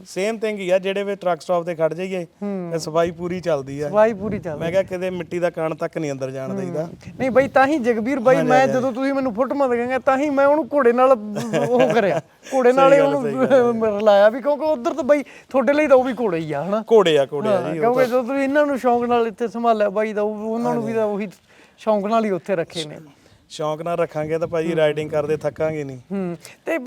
ਸੇਮ ਥਿੰਗ ਹੀ ਆ ਜਿਹੜੇ ਵੀ ਟਰੱਕ ਸਟਾਪ ਤੇ ਖੜ ਜਾਈਏ ਤੇ ਸਫ਼ਾਈ ਪੂਰੀ ਚੱਲਦੀ ਆ। ਬਾਈ ਪੂਰੀ ਚੱਲ ਮੈਂ ਕਿਹਾ ਕਿਤੇ ਮਿੱਟੀ ਦਾ ਕਣ ਤੱਕ ਨਹੀਂ ਅੰਦਰ ਜਾਣ ਦੇਈਦਾ। ਨਹੀਂ ਬਾਈ ਤਾਂ ਹੀ ਜਗਵੀਰ ਬਾਈ ਮੈਂ ਜਦੋਂ ਤੁਸੀਂ ਮੈਨੂੰ ਫੋਟੋਆਂ ਦਿਖਾਂਗੇ ਤਾਂ ਹੀ ਮੈਂ ਉਹਨੂੰ ਘੋੜੇ ਨਾਲ ਉਹ ਕਰਿਆ। ਘੋੜੇ ਨਾਲ ਹੀ। ਉਹਨੂੰ ਰਲਾਇਆ ਵੀ ਕਿਉਂਕਿ ਉਧਰ ਤਾਂ ਬਾਈ ਤੁਹਾਡੇ ਲਈ ਤਾਂ ਉਹ ਵੀ ਘੋੜਾ ਹੀ ਆ ਹਨਾ? ਘੋੜੇ ਆ ਘੋੜੇ ਆ ਜੀ ਕਿਉਂਕਿ ਜਦੋਂ ਤੁਸੀਂ ਇਹਨਾਂ ਨੂੰ ਸ਼ੌਂਕ ਨਾਲ ਇੱਥੇ ਸੰਭਾਲਿਆ ਬਾਈ ਦਾ ਉਹ- ਉਹਨਾਂ ਨੂੰ ਵੀ ਤਾਂ ਉਹੀ ਸ਼ੌਂਕ ਨਾਲ ਹੀ ਉੱਥੇ ਰੱਖੇ ਨੇ। ਸ਼ੌਂਕ ਨਾਲ ਰੱਖਾਂਗੇ ਤਾਂ ਭਾਜੀ ਰਾਈਡਿੰਗ ਕਰਦੇ ਥੱਕਾਂਗੇ ਨਹੀਂ। ਹੂੰ ਤੇ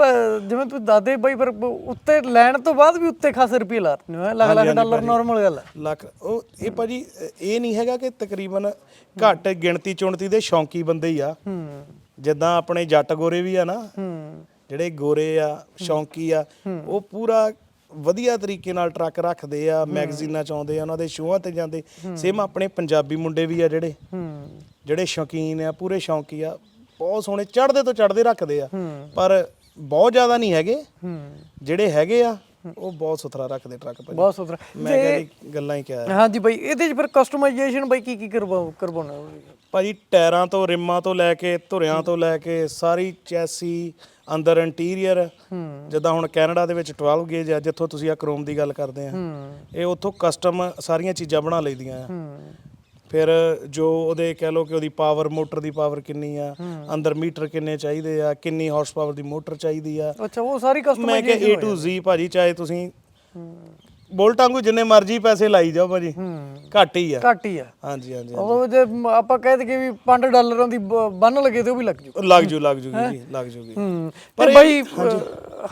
ਜਿਵੇਂ ਤੁਸੀਂ ਦਾਦੇ ਬਾਈ ਪਰ ਉੱਤੇ ਲੈਣ ਤੋਂ ਬਾਅਦ ਵੀ ਉੱਤੇ ਖਾਸੇ ਰੁਪਏ ਲਾ ਰਹੇ ਨੇ ਲੱਖ ਲੱਖ ਡਾਲਰ ਨਾਰਮਲ ਗੱਲ ਹੈ। ਲੱਖ ਉਹ ਇਹ ਭਾਜੀ ਇਹ ਨਹੀਂ ਹੈਗਾ ਕਿ ਤਕਰੀਬਨ ਘੱਟ ਗਿਣਤੀ ਚੁਣਤੀ ਦੇ ਸ਼ੌਂਕੀ ਬੰਦੇ ਹੀ ਆ। ਹੂੰ। ਜਿੱਦਾਂ ਆਪਣੇ ਜੱਟ ਗੋਰੇ ਵੀ ਆ ਨਾ। ਹੂੰ। ਜਿਹੜੇ ਗੋਰੇ ਆ ਸ਼ੌਂਕੀ ਆ ਉਹ ਪੂਰਾ ਵਧੀਆ ਤਰੀਕੇ ਨਾਲ ਟਰੱਕ ਰੱਖਦੇ ਆ ਮੈਗਜ਼ੀਨਾਂ ਚ ਆਉਂਦੇ ਆ ਉਹਨਾਂ ਦੇ ਸ਼ੋਆਂ ਤੇ ਜਾਂਦੇ। ਸੇਮ ਆਪਣੇ ਪੰਜਾਬੀ ਮੁੰਡੇ ਵੀ ਆ ਜਿਹੜੇ। ਜਿਹੜੇ ਸ਼ੌਕੀਨ ਆ ਪੂਰੇ ਸ਼ੌਂਕੀ ਆ ਬਹੁਤ ਸੋਹਣੇ ਚੜਦੇ ਤੋਂ ਚੜਦੇ ਰੱਖਦੇ ਆ। ਪਰ ਬਹੁਤ ਜ਼ਿਆਦਾ ਨਹੀਂ ਹੈਗੇ। ਜਿਹੜੇ ਹੈਗੇ ਆ ਉਹ ਬਹੁਤ ਸੁਥਰਾ ਰੱਖਦੇ ਟਰੱਕ ਭਾਜੀ। ਬਹੁਤ ਸੁਥਰਾ। ਮੈਂ ਕਹਿੰਦੀ ਗੱਲਾਂ ਹੀ ਕਿਹਾ ਹਾਂਜੀ ਬਾਈ ਇਹਦੇ 'ਚ ਫਿਰ ਕਸਟਮਾਈਜੇਸ਼ਨ ਬਾਈ ਕੀ ਕੀ ਕਰਵਾ ਕਰਵਾਉਣਾ? ਭਾਜੀ ਟਾਇਰਾਂ ਤੋਂ ਰਿਮਾਂ ਤੋਂ ਲੈ ਕੇ ਧੁਰਿਆਂ ਤੋਂ ਲੈ ਕੇ ਸਾਰੀ ਚੈਸੀ ਅੰਦਰ ਇੰਟੀਰੀਅਰ ਜਿੱਦਾਂ ਹੁਣ ਕੈਨੇਡਾ ਦੇ ਵਿੱਚ 12 ਗੇਜ ਆ ਜਿੱਥੋਂ ਤੁਸੀਂ ਆ ਕ੍ਰੋਮ ਦੀ ਗੱਲ ਕਰਦੇ ਆ। ਇਹ ਉੱਥੋਂ ਕਸਟਮ ਸਾਰੀਆਂ ਚੀਜ਼ਾਂ ਬਣਾ ਲਈਦੀਆਂ ਆ। ਫਿਰ ਜੋ ਉਹਦੇ ਕਹਿ ਲਓ ਕਿ ਉਹਦੀ ਪਾਵਰ ਮੋਟਰ ਦੀ ਪਾਵਰ ਕਿੰਨੀ ਆ ਅੰਦਰ ਮੀਟਰ ਕਿੰਨੇ ਚਾਹੀਦੇ ਆ ਕਿੰਨੀ ਹਾਰਸ ਪਾਵਰ ਦੀ ਮੋਟਰ ਚਾਹੀਦੀ ਆ। ਅੱਛਾ ਉਹ ਸਾਰੀ ਮੈਂ ਕਸਟਮਾਈਜੇਸ਼ਨ ਕਿ A to Z ਭਾਜੀ ਚਾਹੇ ਤੁਸੀਂ ਬੋਲਟਾਂ ਨੂੰ ਜਿੰਨੇ ਮਰਜ਼ੀ ਪੈਸੇ ਲਾਈ ਜਾਓ ਭਾਜੀ। ਹੂੰ। ਘੱਟ ਹੀ ਆ। ਘੱਟ ਹੀ ਆ। ਹਾਂਜੀ ਹਾਂਜੀ ਉਹ ਜੇ ਆਪਾਂ ਕਹਿ ਦਈਏ ਵੀ 5 ਡਾਲਰਾਂ ਦੀ ਬ- ਬੰਨ ਲਗੇ ਤੇ ਉਹ ਵੀ ਲੱਗ ਜੂ। ਲੱਗ ਜੂ ਲੱਗ ਜੂਗੀ ਜੀ ਲੱਗ ਜੂਗੀ ਹੂੰ। ਪਰ ਬਾਈ ਅ,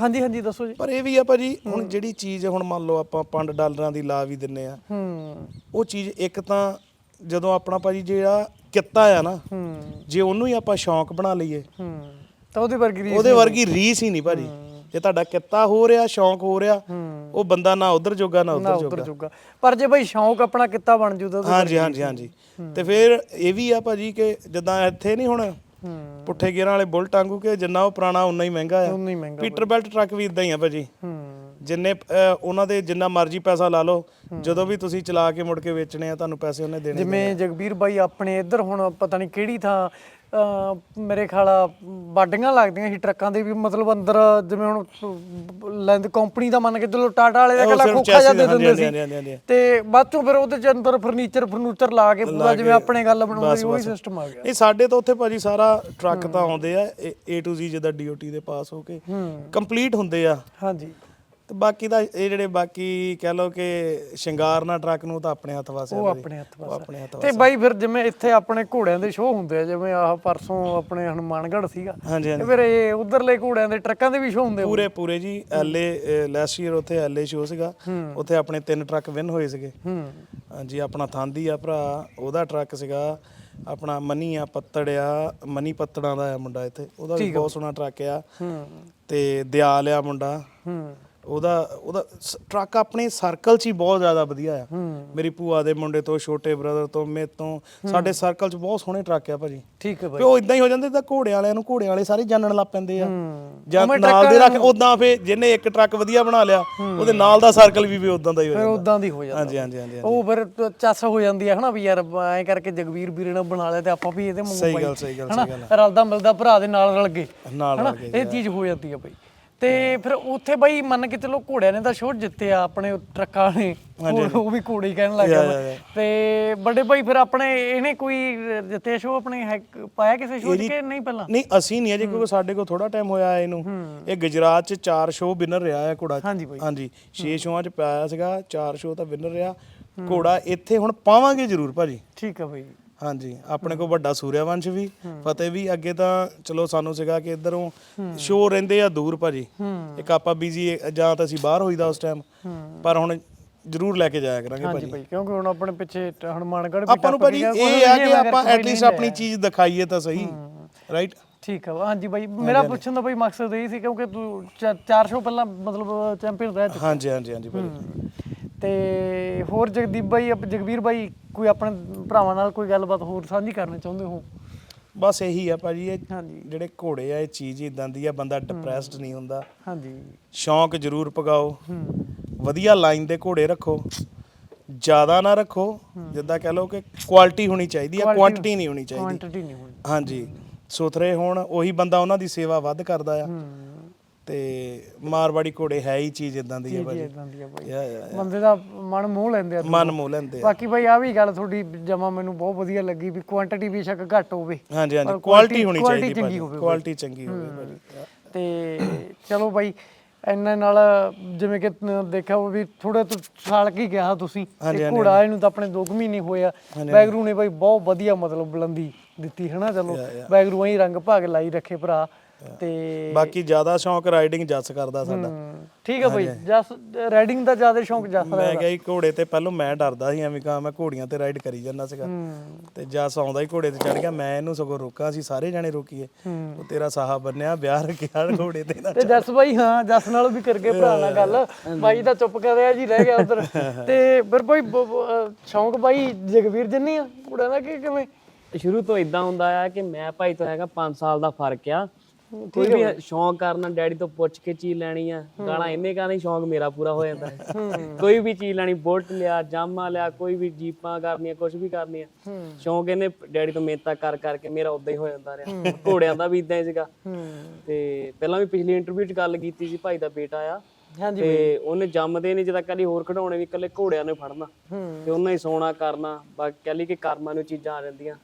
ਹਾਂਜੀ। ਹਾਂਜੀ ਦੱਸੋ ਜੀ। ਪਰ ਇਹ ਵੀ ਆ ਭਾਜੀ ਹੁਣ ਜਿਹੜੀ ਚੀਜ਼ ਹੁਣ ਮੰਨ ਲਓ ਆਪਾਂ 5 ਡਾਲਰਾਂ ਦੀ ਲਾ ਵੀ ਦਿੰਨੇ ਆ। ਹੂੰ। ਉਹ ਚੀਜ਼ ਇੱਕ ਤਾਂ ਜਦੋਂ ਆਪਣਾ ਭਾਜੀ ਜਿਹੜਾ ਕਿੱਤਾ ਆ ਨਾ ਹੂੰ। ਜੇ ਉਹਨੂੰ ਹੀ ਆਪਾਂ ਸ਼ੌਂਕ ਬਣਾ ਲਈਏ ਹੂੰ। ਤਾਂ ਉਹਦੇ ਵਰਗੀ ਰੀਸ ਉਹਦੇ ਵਰਗੀ ਰੀਸ ਹੀ ਨਹੀਂ ਭਾਜੀ। ਜੇ ਤੁਹਾਡਾ ਕਿੱਤਾ ਹੋ ਰਿਹਾ ਸ਼ੌਂਕ ਹੋ ਰਿਹਾ ਉਹ ਬੰਦਾ ਨਾ ਉਧਰ ਜੋਗਾ ਨਾ ਨਾ ਉਧਰ ਜੋਗਾ। ਜੂਗਾ। ਪਰ ਜੇ ਬਾਈ ਸ਼ੌਂਕ ਆਪਣਾ ਕਿੱਤਾ ਬਣ ਜੂ ਤਾਂ ਹਾਂਜੀ ਹਾਂਜੀ ਹਾਂਜੀ। ਤੇ ਫਿਰ ਇਹ ਵੀ ਆ ਭਾਜੀ ਕਿ ਜਿੱਦਾਂ ਇੱਥੇ ਨਹੀਂ ਹੁਣ ਹੂੰ। ਪੁੱਠੇ ਗੇਰਾਂ ਵਾਲੇ ਬੁਲਟ ਵਾਂਗੂ ਕਿ ਜਿੰਨਾ ਉਹ ਪੁਰਾਣਾ ਉਨਾ ਹੀ ਮਹਿੰਗਾ ਆ। ਉਨਾ ਹੀ ਮਹਿੰਗਾ ਪੀਟਰ ਬੈਲਟ ਟਰੱਕ ਵੀ ਇਦਾਂ ਹੀ ਆ ਭਾਜੀ। ਹੂੰ। ਜਿੰਨੇ ਅਹ, ਉਹਨਾਂ ਦੇ ਜਿੰਨਾ ਮਰਜ਼ੀ ਪੈਸਾ ਲਾ ਲਓ ਜਦੋਂ ਵੀ ਤੁਸੀਂ ਚਲਾ ਕੇ ਮੁੜ ਕੇ ਵੇਚਣੇ ਆ ਤੁਹਾਨੂੰ ਪੈਸੇ ਉਹਨੇ ਦੇਣੇ ਜਿਵੇਂ ਜਗਬੀਰ ਬਾਈ ਆਪਣੇ ਇੱਧਰ ਹੁਣ ਪਤਾ ਨਹੀਂ ਕਿਹੜੀ ਥਾਂ ਮੇਰੇ ਖਿਆਲਾ ਬਾਡੀਆਂ ਲੱਗਦੀਆਂ ਸੀ ਟਰੱਕਾਂ ਦੇ ਵੀ ਮਤਲਬ ਅੰਦਰ ਜਿਵੇਂ ਹੁਣ ਲੈਂਦ ਕੰਪਨੀ ਦਾ ਮੰਨ ਕੇ ਚਲੋ ਟਾਟਾ ਵਾਲੇ ਦਾ ਕੱਲਾ ਖੋਖਾ ਜਿਹਾ ਦੇ ਦਿੰਦੇ। ਸੀ। ਤੇ ਬਾਅਦ ਚੋਂ ਫਿਰ ਉਹਦੇ ਚ ਅੰਦਰ ਫਰਨੀਚਰ ਫਰਨੂਚਰ ਲਾ ਕੇ ਪੂਰਾ ਜਿਵੇਂ ਆਪਣੇ ਗੱਲ ਬਣਾਉਂਦੇ ਉਹੀ ਸਿਸਟਮ ਆ ਗਿਆ। ਨਹੀਂ ਸਾਡੇ ਤਾਂ ਉੱਥੇ ਭਾਜੀ ਸਾਰਾ ਟਰੱਕ ਤਾਂ ਆਉਂਦੇ ਆ A to Z ਜਿੱਦਾਂ DOT ਦੇ ਪਾਸ ਹੋ ਕੇ ਕੰਪਲੀਟ ਹੁੰਦੇ ਆ। ਹਾਂਜੀ। ਤੇ ਬਾਕੀ ਦਾ ਇਹ ਜਿਹੜੇ ਬਾਕੀ ਕਹਿ ਲਓ ਕਿ ਸ਼ਿੰਗਾਰਨਾ ਟਰੱਕ ਨੂੰ ਤਾਂ ਆਪਣੇ ਹੱਥ ਵਾਸੇ ਉਹ ਆਪਣੇ ਹੱਥ ਆਪਣੇ ਹੱਥ ਤੇ ਬਾਈ ਫਿਰ ਜਿਵੇਂ ਇੱਥੇ ਆਪਣੇ ਘੋੜਿਆਂ ਦੇ ਸ਼ੋਅ ਹੁੰਦੇ ਆ ਜਿਵੇਂ ਆਹ ਪਰਸੋਂ ਆਪਣੇ ਹਨੂਮਾਨਗੜ੍ਹ ਸੀਗਾ। ਹਾਂਜੀ ਹਾਂਜੀ। ਤੇ ਫਿਰ ਇਹ ਉਧਰਲੇ ਘੋੜਿਆਂ ਦੇ ਟਰੱਕਾਂ ਦੇ ਵੀ ਸ਼ੋਅ ਹੁੰਦੇ? ਪੂਰੇ ਪੂਰੇ ਜੀ ਐਲਏ ਲੈਸਟ ਈਅਰ ਉੱਥੇ ਐਲਏ ਸ਼ੋ ਸੀਗਾ। ਉੱਥੇ ਆਪਣੇ ਤਿੰਨ ਟਰੱਕ ਵਿਨ ਹੋਏ ਸੀਗੇ। ਹੂੰ। ਹਾਂਜੀ ਆਪਣਾ ਥਾਂਦੀ ਆ ਭਰਾ ਉਹਦਾ ਟਰੱਕ ਸੀਗਾ ਆਪਣਾ ਮਨੀ ਆ ਪੱਤੜ ਆ ਮਨੀ ਪੱਤੜਾਂ ਦਾ ਆ ਮੁੰਡਾ ਇੱਥੇ। ਉਹਦਾ ਵੀ ਬਹੁਤ ਸੋਹਣਾ ਟਰੱਕ ਆ। ਹੂੰ। ਤੇ ਦਿਆਲ ਆ ਮੁੰਡਾ। ਹੂੰ। ਉਹਦਾ ਉਹਦਾ ਸ- ਟਰੱਕ ਆਪਣੇ ਸਰਕਲ 'ਚ ਹੀ ਬਹੁਤ ਜ਼ਿਆਦਾ ਵਧੀਆ ਆ। ਮੇਰੀ ਭੂਆ ਦੇ ਮੁੰਡੇ ਤੋਂ ਛੋਟੇ ਬ੍ਰਦਰ ਤੋਂ ਮੇਰੇ ਤੋਂ ਸਾਡੇ ਸਰਕਲ 'ਚ ਬਹੁਤ ਸੋਹਣੇ ਟਰੱਕ ਆ ਭਾਜੀ। ਠੀਕ ਹੈ ਬਾਈ ਉਹ ਇਦਾਂ ਹੀ ਹੋ ਜਾਂਦੇ ਤਾਂ ਘੋੜਿਆਂ ਵਾਲਿਆਂ ਨੂੰ ਘੋੜਿਆਂ ਵਾਲੇ ਸਾਰੇ ਜਾਣਨ ਲੱਗ ਪੈਂਦੇ ਆ। ਜਾਂ ਨਾਲ ਦੇ ਰੱਖ ਉਦਾਂ ਫੇ ਜਿਹਨੇ ਇੱਕ ਟਰੱਕ ਵਧੀਆ ਬਣਾ ਲਿਆ ਉਹਦੇ ਨਾਲ ਦਾ ਸਰਕਲ ਵੀ ਵੀ ਉਦਾਂ ਦਾ ਹੀ ਹੋ ਫਿਰ ਜਾਂਦਾ। ਉਦਾਂ ਦੀ ਹੋ ਜਾਂਦਾ। ਹਾਂਜੀ ਹਾਂਜੀ ਹਾਂਜੀ ਉਹ ਫਿਰ ਤ- ਚੱਸ ਹੋ ਜਾਂਦੀ ਹੈ ਹਨਾ ਵੀ ਯਾਰ ਐਂ ਕਰਕੇ ਜਗਵੀਰ ਵੀਰੇ ਨੇ ਬਣਾ ਲਿਆ ਤੇ ਆਪਾਂ ਵੀ ਇਹਦੇ ਵਾਂਗੂ ਸਹੀ ਗੱਲ ਸਹੀ ਗੱਲ ਹਨਾ? ਸਹੀ ਗੱਲ। ਰਲਦਾ ਮਿਲਦਾ ਭਰਾ ਦੇ ਨਾਲ ਰਲ ਗਏ ਨਾਲ ਹਨਾ? ਰਲ ਗਏ ਇਹ ਚੀਜ਼ ਹੋ ਜਾਂਦੀ ਹੈ ਬਾਈ। ਤੇ ਫਿਰ ਉੱਥੇ ਬਾਈ ਮੰਨ ਕੇ ਚਲੋ ਘੋੜਿਆਂ ਨੇ ਤਾਂ ਸ਼ੋਟ ਜਿੱਤਿਆ ਆਪਣੇ ਟਰੱਕਾਂ ਨੇ ਉਹ ਉਹ ਵੀ ਘੋੜੇ ਹੀ ਕਹਿਣ ਲੱਗ ਗਿਆ। ਮੈਂ। ਤੇ ਵੱਡੇ ਭਾਈ ਫਿਰ ਆਪਣੇ ਇਹਨੇ ਕੋਈ ਜਿੱਤੇ ਸ਼ੋ ਆਪਣੇ ਹੈ- ਪਾਇਆ ਕਿਸੇ ਸ਼ੋਅ 'ਚ ਕਿ ਨਹੀਂ ਪਹਿਲਾਂ? ਨਹੀਂ ਅਸੀਂ ਨਹੀਂ ਅਜੇ ਕਿਉਂਕਿ ਸਾਡੇ ਕੋਲ ਥੋੜਾ ਟਾਈਮ ਹੋਇਆ ਇਹਨੂੰ। ਇਹ ਗੁਜਰਾਤ ਚ ਚਾਰ ਸ਼ੋਅ ਵਿਨਰ ਰਿਹਾ ਹੈ ਘੋੜਾ ਹਾਂਜੀ ਬਾਈ। ਹਾਂਜੀ 6 ਸ਼ੋਆਂ ਚ ਪਾਇਆ ਸੀਗਾ ਚਾਰ ਸ਼ੋਅ ਤਾਂ ਵਿਨਰ ਰਿਹਾ। ਘੋੜਾ ਇੱਥੇ ਹੁਣ ਪਾਵਾਂਗੇ ਜ਼ਰੂਰ ਭਾਜੀ। ਠੀਕ ਆ ਬਾਈ। ਹਾਂਜੀ ਆਪਣੇ ਕੋਲ ਵੱਡਾ ਸੂਰਿਆਵੰਸ਼ ਵੀ ਫਤਿਹ ਵੀ ਅੱਗੇ ਤਾਂ ਚਲੋ ਸਾਨੂੰ ਸੀਗਾ ਕਿ ਇਧਰੋਂ ਸ਼ੋਅ ਰਹਿੰਦੇ ਆ ਦੂਰ ਭਾਜੀ। ਇੱਕ ਆਪਾਂ ਬੀਜੀ ਜਾਂ ਤਾਂ ਅਸੀਂ ਬਾਹਰ ਹੋਈਦਾ ਉਸ ਟਾਈਮ ਪਰ ਹੁਣ ਜ਼ਰੂਰ ਲੈ ਕੇ ਜਾਇਆ ਕਰਾਂਗੇ ਹਾਂਜੀ ਭਾਜੀ। ਬਾਈ ਕਿਉਂਕਿ ਹੁਣ ਆਪਣੇ ਪਿੱਛੇ ਹਨੂੰਮਾਨਗੜ੍ਹ ਵੀ ਆਪਾਂ ਨੂੰ ਭਾਜੀ ਇਹ ਆ ਕਿ ਆਪਾਂ ਐਟਲੀਸਟ ਆਪਣੀ ਚੀਜ਼ ਦਿਖਾਈਏ ਤਾਂ ਸਹੀ ਰਾਈਟ ਠੀਕ ਆ ਹਾਂਜੀ ਬਾਈ ਮੇਰਾ ਪੁੱਛਣ ਦਾ ਬਾਈ ਮਕਸਦ ਇਹ ਸੀ ਕਿਉਂਕਿ ਤੂੰ 400 ਪਹਿਲਾਂ ਮਤਲਬ ਚੈਂਪੀਅਨ ਰਹਿ ਚੁੱਕਾ। ਹਾਂਜੀ ਹਾਂਜੀ ਹਾਂਜੀ ਭਾਜੀ। ਤੇ ਹੋਰ ਜਗਦੀਪ ਬਾਈ ਅਪ- ਜਗਵੀਰ ਬਾਈ ਕੋਈ ਆਪਣੇ ਭਰਾਵਾਂ ਨਾਲ ਕੋਈ ਗੱਲਬਾਤ ਹੋਰ ਸਾਂਝੀ ਕਰਨੀ ਚਾਹੁੰਦੇ ਹੋ? ਬਸ ਇਹੀ ਆ ਭਾਜੀ ਇਹ ਹਾਂਜੀ। ਜਿਹੜੇ ਘੋੜੇ ਆ ਇਹ ਚੀਜ਼ ਇਦਾਂ ਦੀ ਆ ਬੰਦਾ ਡਿਪਰੈਸਡ ਨਹੀਂ ਹੁੰਦਾ। ਹਾਂਜੀ। ਸ਼ੌਂਕ ਜ਼ਰੂਰ ਪਗਾਓ। ਹੂੰ। ਵਧੀਆ ਲਾਈਨ ਦੇ ਘੋੜੇ ਰੱਖੋ। ਜ਼ਿਆਦਾ ਨਾ ਰੱਖੋ ਜਿੱਦਾਂ ਕਹ ਲਓ ਕਿ ਕੁਆਲਿਟੀ ਹੋਣੀ ਚਾਹੀਦੀ ਆ ਕੁਆਂਟੀਟੀ ਨਹੀਂ ਹੋਣੀ ਚਾਹੀਦੀ। ਕੁਆਂਟੀਟੀ ਨਹੀਂ ਹੋਣੀ। ਹਾਂਜੀ। ਸੁਥਰੇ ਹੋਣ ਉਹੀ ਬੰਦਾ ਉਹਨਾਂ ਦੀ ਸੇਵਾ ਵੱਧ ਕਰਦਾ ਆ। ਹੂੰ। ਤੇ ਮਾਰਵਾੜੀ ਘੋੜੇ ਹੈ ਹੀ ਚੀਜ਼ ਇਦਾਂ ਦੀ ਆ ਜੀ ਭਾਜੀ। ਇਦਾਂ ਦੀ ਆ ਬਾਈ ਯਾ ਯਾ ਬੰਦੇ ਦਾ ਮਨ ਮੋਹ ਲੈਂਦੇ ਆ ਮਨ ਮੋ ਲੈਂਦੇ ਆ। ਬਾਕੀ ਬਾਈ ਆ ਵੀ ਗੱਲ ਤੁਹਾਡੀ ਜਮਾ ਮੈਨੂੰ ਬਹੁਤ ਵਧੀਆ ਲੱਗੀ ਵੀ ਕੁਆਂਟੀਟੀ ਬੇਸ਼ੱਕ ਘੱਟ ਹੋਵੇ। ਹਾਂਜੀ ਹਾਂਜੀ। ਕੁਆਲਿਟੀ ਹੋਣੀ quality ਚਾਹੀਦੀ ਚੰਗੀ ਭਾਜੀ। ਹੋਵੇ ਕੁਆਲਿਟੀ ਚੰਗੀ ਹੋਵੇ ਭਾਜੀ। ਤੇ ਚਲੋ ਬਾਈ ਇੰਨੇ ਨਾਲ ਜਿਵੇਂ ਕਿ ਨ- ਦੇਖਿਆ ਉਹ ਵੀ ਥੋੜੇ ਤੋਂ ਸਾਲ ਕੀ ਗਿਆ ਤੁਸੀਂ ਤੇ ਘੋੜਾ ਇਹਨੂੰ ਤਾਂ ਆਪਣੇ 2 ਮਹੀਨੇ ਹੋਇਆ ਬੈਗਰੂ ਨੇ ਬਾਈ ਬਹੁਤ ਵਧੀਆ ਮਤਲਬ ਬੁਲੰਦੀ ਦਿੱਤੀ ਹਨਾ ਚਲੋ। ਬੈਗਰੂ ਐਂ ਰੰਗ ਭਾਗ ਲਾਈ ਰੱਖੇ ਭਰਾ। ਤੇ ਬਾਕੀ ਜ਼ਿਆਦਾ ਸ਼ੌਂਕ ਰਾਈਡਿੰਗ ਜੱਸ ਕਰਦਾ ਸਾਡਾ। ਹਮ, ਠੀਕ ਆ ਬਾਈ ਜਸ ਰਾਈਡਿੰਗ ਦਾ ਜ਼ਿਆਦਾ ਸ਼ੌਂਕ ਜਸ ਦਾ ਮੈਂ ਕਿਹਾ ਜੀ ਘੋੜੇ ਤੇ ਪਹਿਲਾਂ ਮੈਂ ਡਰਦਾ ਸੀ ਐਵੇਂ ਕਹਾਂ ਮੈਂ ਘੋੜੀਆਂ ਤੇ ਰਾਈਡ ਕਰੀ ਜਾਂਦਾ ਸੀਗਾ। ਤੇ ਜੱਸ ਆਉਂਦਾ ਹੀ ਘੋੜੇ ਤੇ ਚੜ ਗਿਆ ਮੈਂ ਇਹਨੂੰ ਸਗੋਂ ਰੋਕਾਂ ਸੀ ਸਾਰੇ ਜਾਣੇ ਰੋਕੀਏ। ਉਹ ਤੇਰਾ ਸਾਹਾ ਬੰਨਿਆ ਵਿਆਹ ਰੱਖਿਆ ਘੋੜੇ ਤੇ ਨਾ ਤੇ ਜਸ ਬਾਈ ਹਾਂ ਜਸ ਨਾਲ ਵੀ ਕਰ ਗਏ ਭਰਾ ਨਾਲ ਗੱਲ। ਬਾਈ ਤਾਂ ਚੁੱਪ ਕਰ ਰਿਹਾ ਜੀ ਰਹਿ ਗਿਆ ਉਧਰ। *laughs* ਤੇ ਫਿਰ ਬਾਈ ਬ- ਬ- ਅਹ ਸ਼ੌਂਕ ਬਾਈ ਜਗਵੀਰ ਜੰਨੀ ਆ ਕੁੜਾ ਦਾ ਕਿ ਕਿਵੇਂ? ਸ਼ੁਰੂ ਤੋਂ ਇਦਾਂ ਹੁੰਦਾ ਆ ਕਿ ਮੈਂ ਭਾਈ ਤੋਂ ਹੈਗਾ 5 ਸਾਲ ਦਾ ਫ਼ਰਕ ਆ। ਕੋਈ ਵੀ ਸ਼ੌਂਕ ਕਰਨਾ ਡੈਡੀ ਤੋਂ ਪੁੱਛ ਕੇ ਚੀਜ਼ ਲੈਣੀ ਆ ਗਾਣਾ ਇੰਨੇ ਕਾ ਨਹੀਂ ਸ਼ੌਂਕ ਮੇਰਾ ਪੂਰਾ ਹੋ ਜਾਂਦਾ ਹੈ। ਕੋਈ ਵੀ ਚੀਜ਼ ਲੈਣੀ ਬੁਲਟ ਲਿਆ ਜਾਮਾ ਲਿਆ ਕੋਈ ਵੀ ਜੀਪਾਂ ਕਰਨੀਆਂ ਕੁਝ ਵੀ ਕਰਨੀਆਂ। ਸ਼ੌਂਕ ਇਹਨੇ ਡੈਡੀ ਤੋਂ ਮਿਹਨਤਾਂ ਕਰ ਕਰਕੇ ਮੇਰਾ ਉਦਾਂ ਹੀ ਹੋ ਜਾਂਦਾ ਰਿਹਾ। ਘੋੜਿਆਂ ਦਾ ਵੀ ਇਦਾਂ ਹੀ ਸੀਗਾ। ਤੇ ਪਹਿਲਾਂ ਵੀ ਪਿਛਲੀ ਇੰਟਰਵਿਊ 'ਚ ਗੱਲ ਕੀਤੀ ਸੀ ਭਾਈ ਦਾ ਬੇਟਾ ਆ। ਹਾਂਜੀ ਤੇ ਉਹਨੇ ਜੰਮਦੇ ਨਹੀਂ ਜਦੋਂ ਕਦੀ ਹੋਰ ਖਿਡੌਣੇ ਵੀ ਇਕੱਲੇ ਘੋੜਿਆਂ ਨੇ ਫੜਨਾ। ਤੇ ਉਹਨਾਂ ਹੀ ਸੋਨਾ ਕਰਨਾ ਬਾਕੀ ਕਹਿ ਲਈ ਕਿ ਕਰਮਾਂ ਨੂੰ ਚੀਜ਼ਾਂ ਆ ਜਾਂਦੀਆਂ।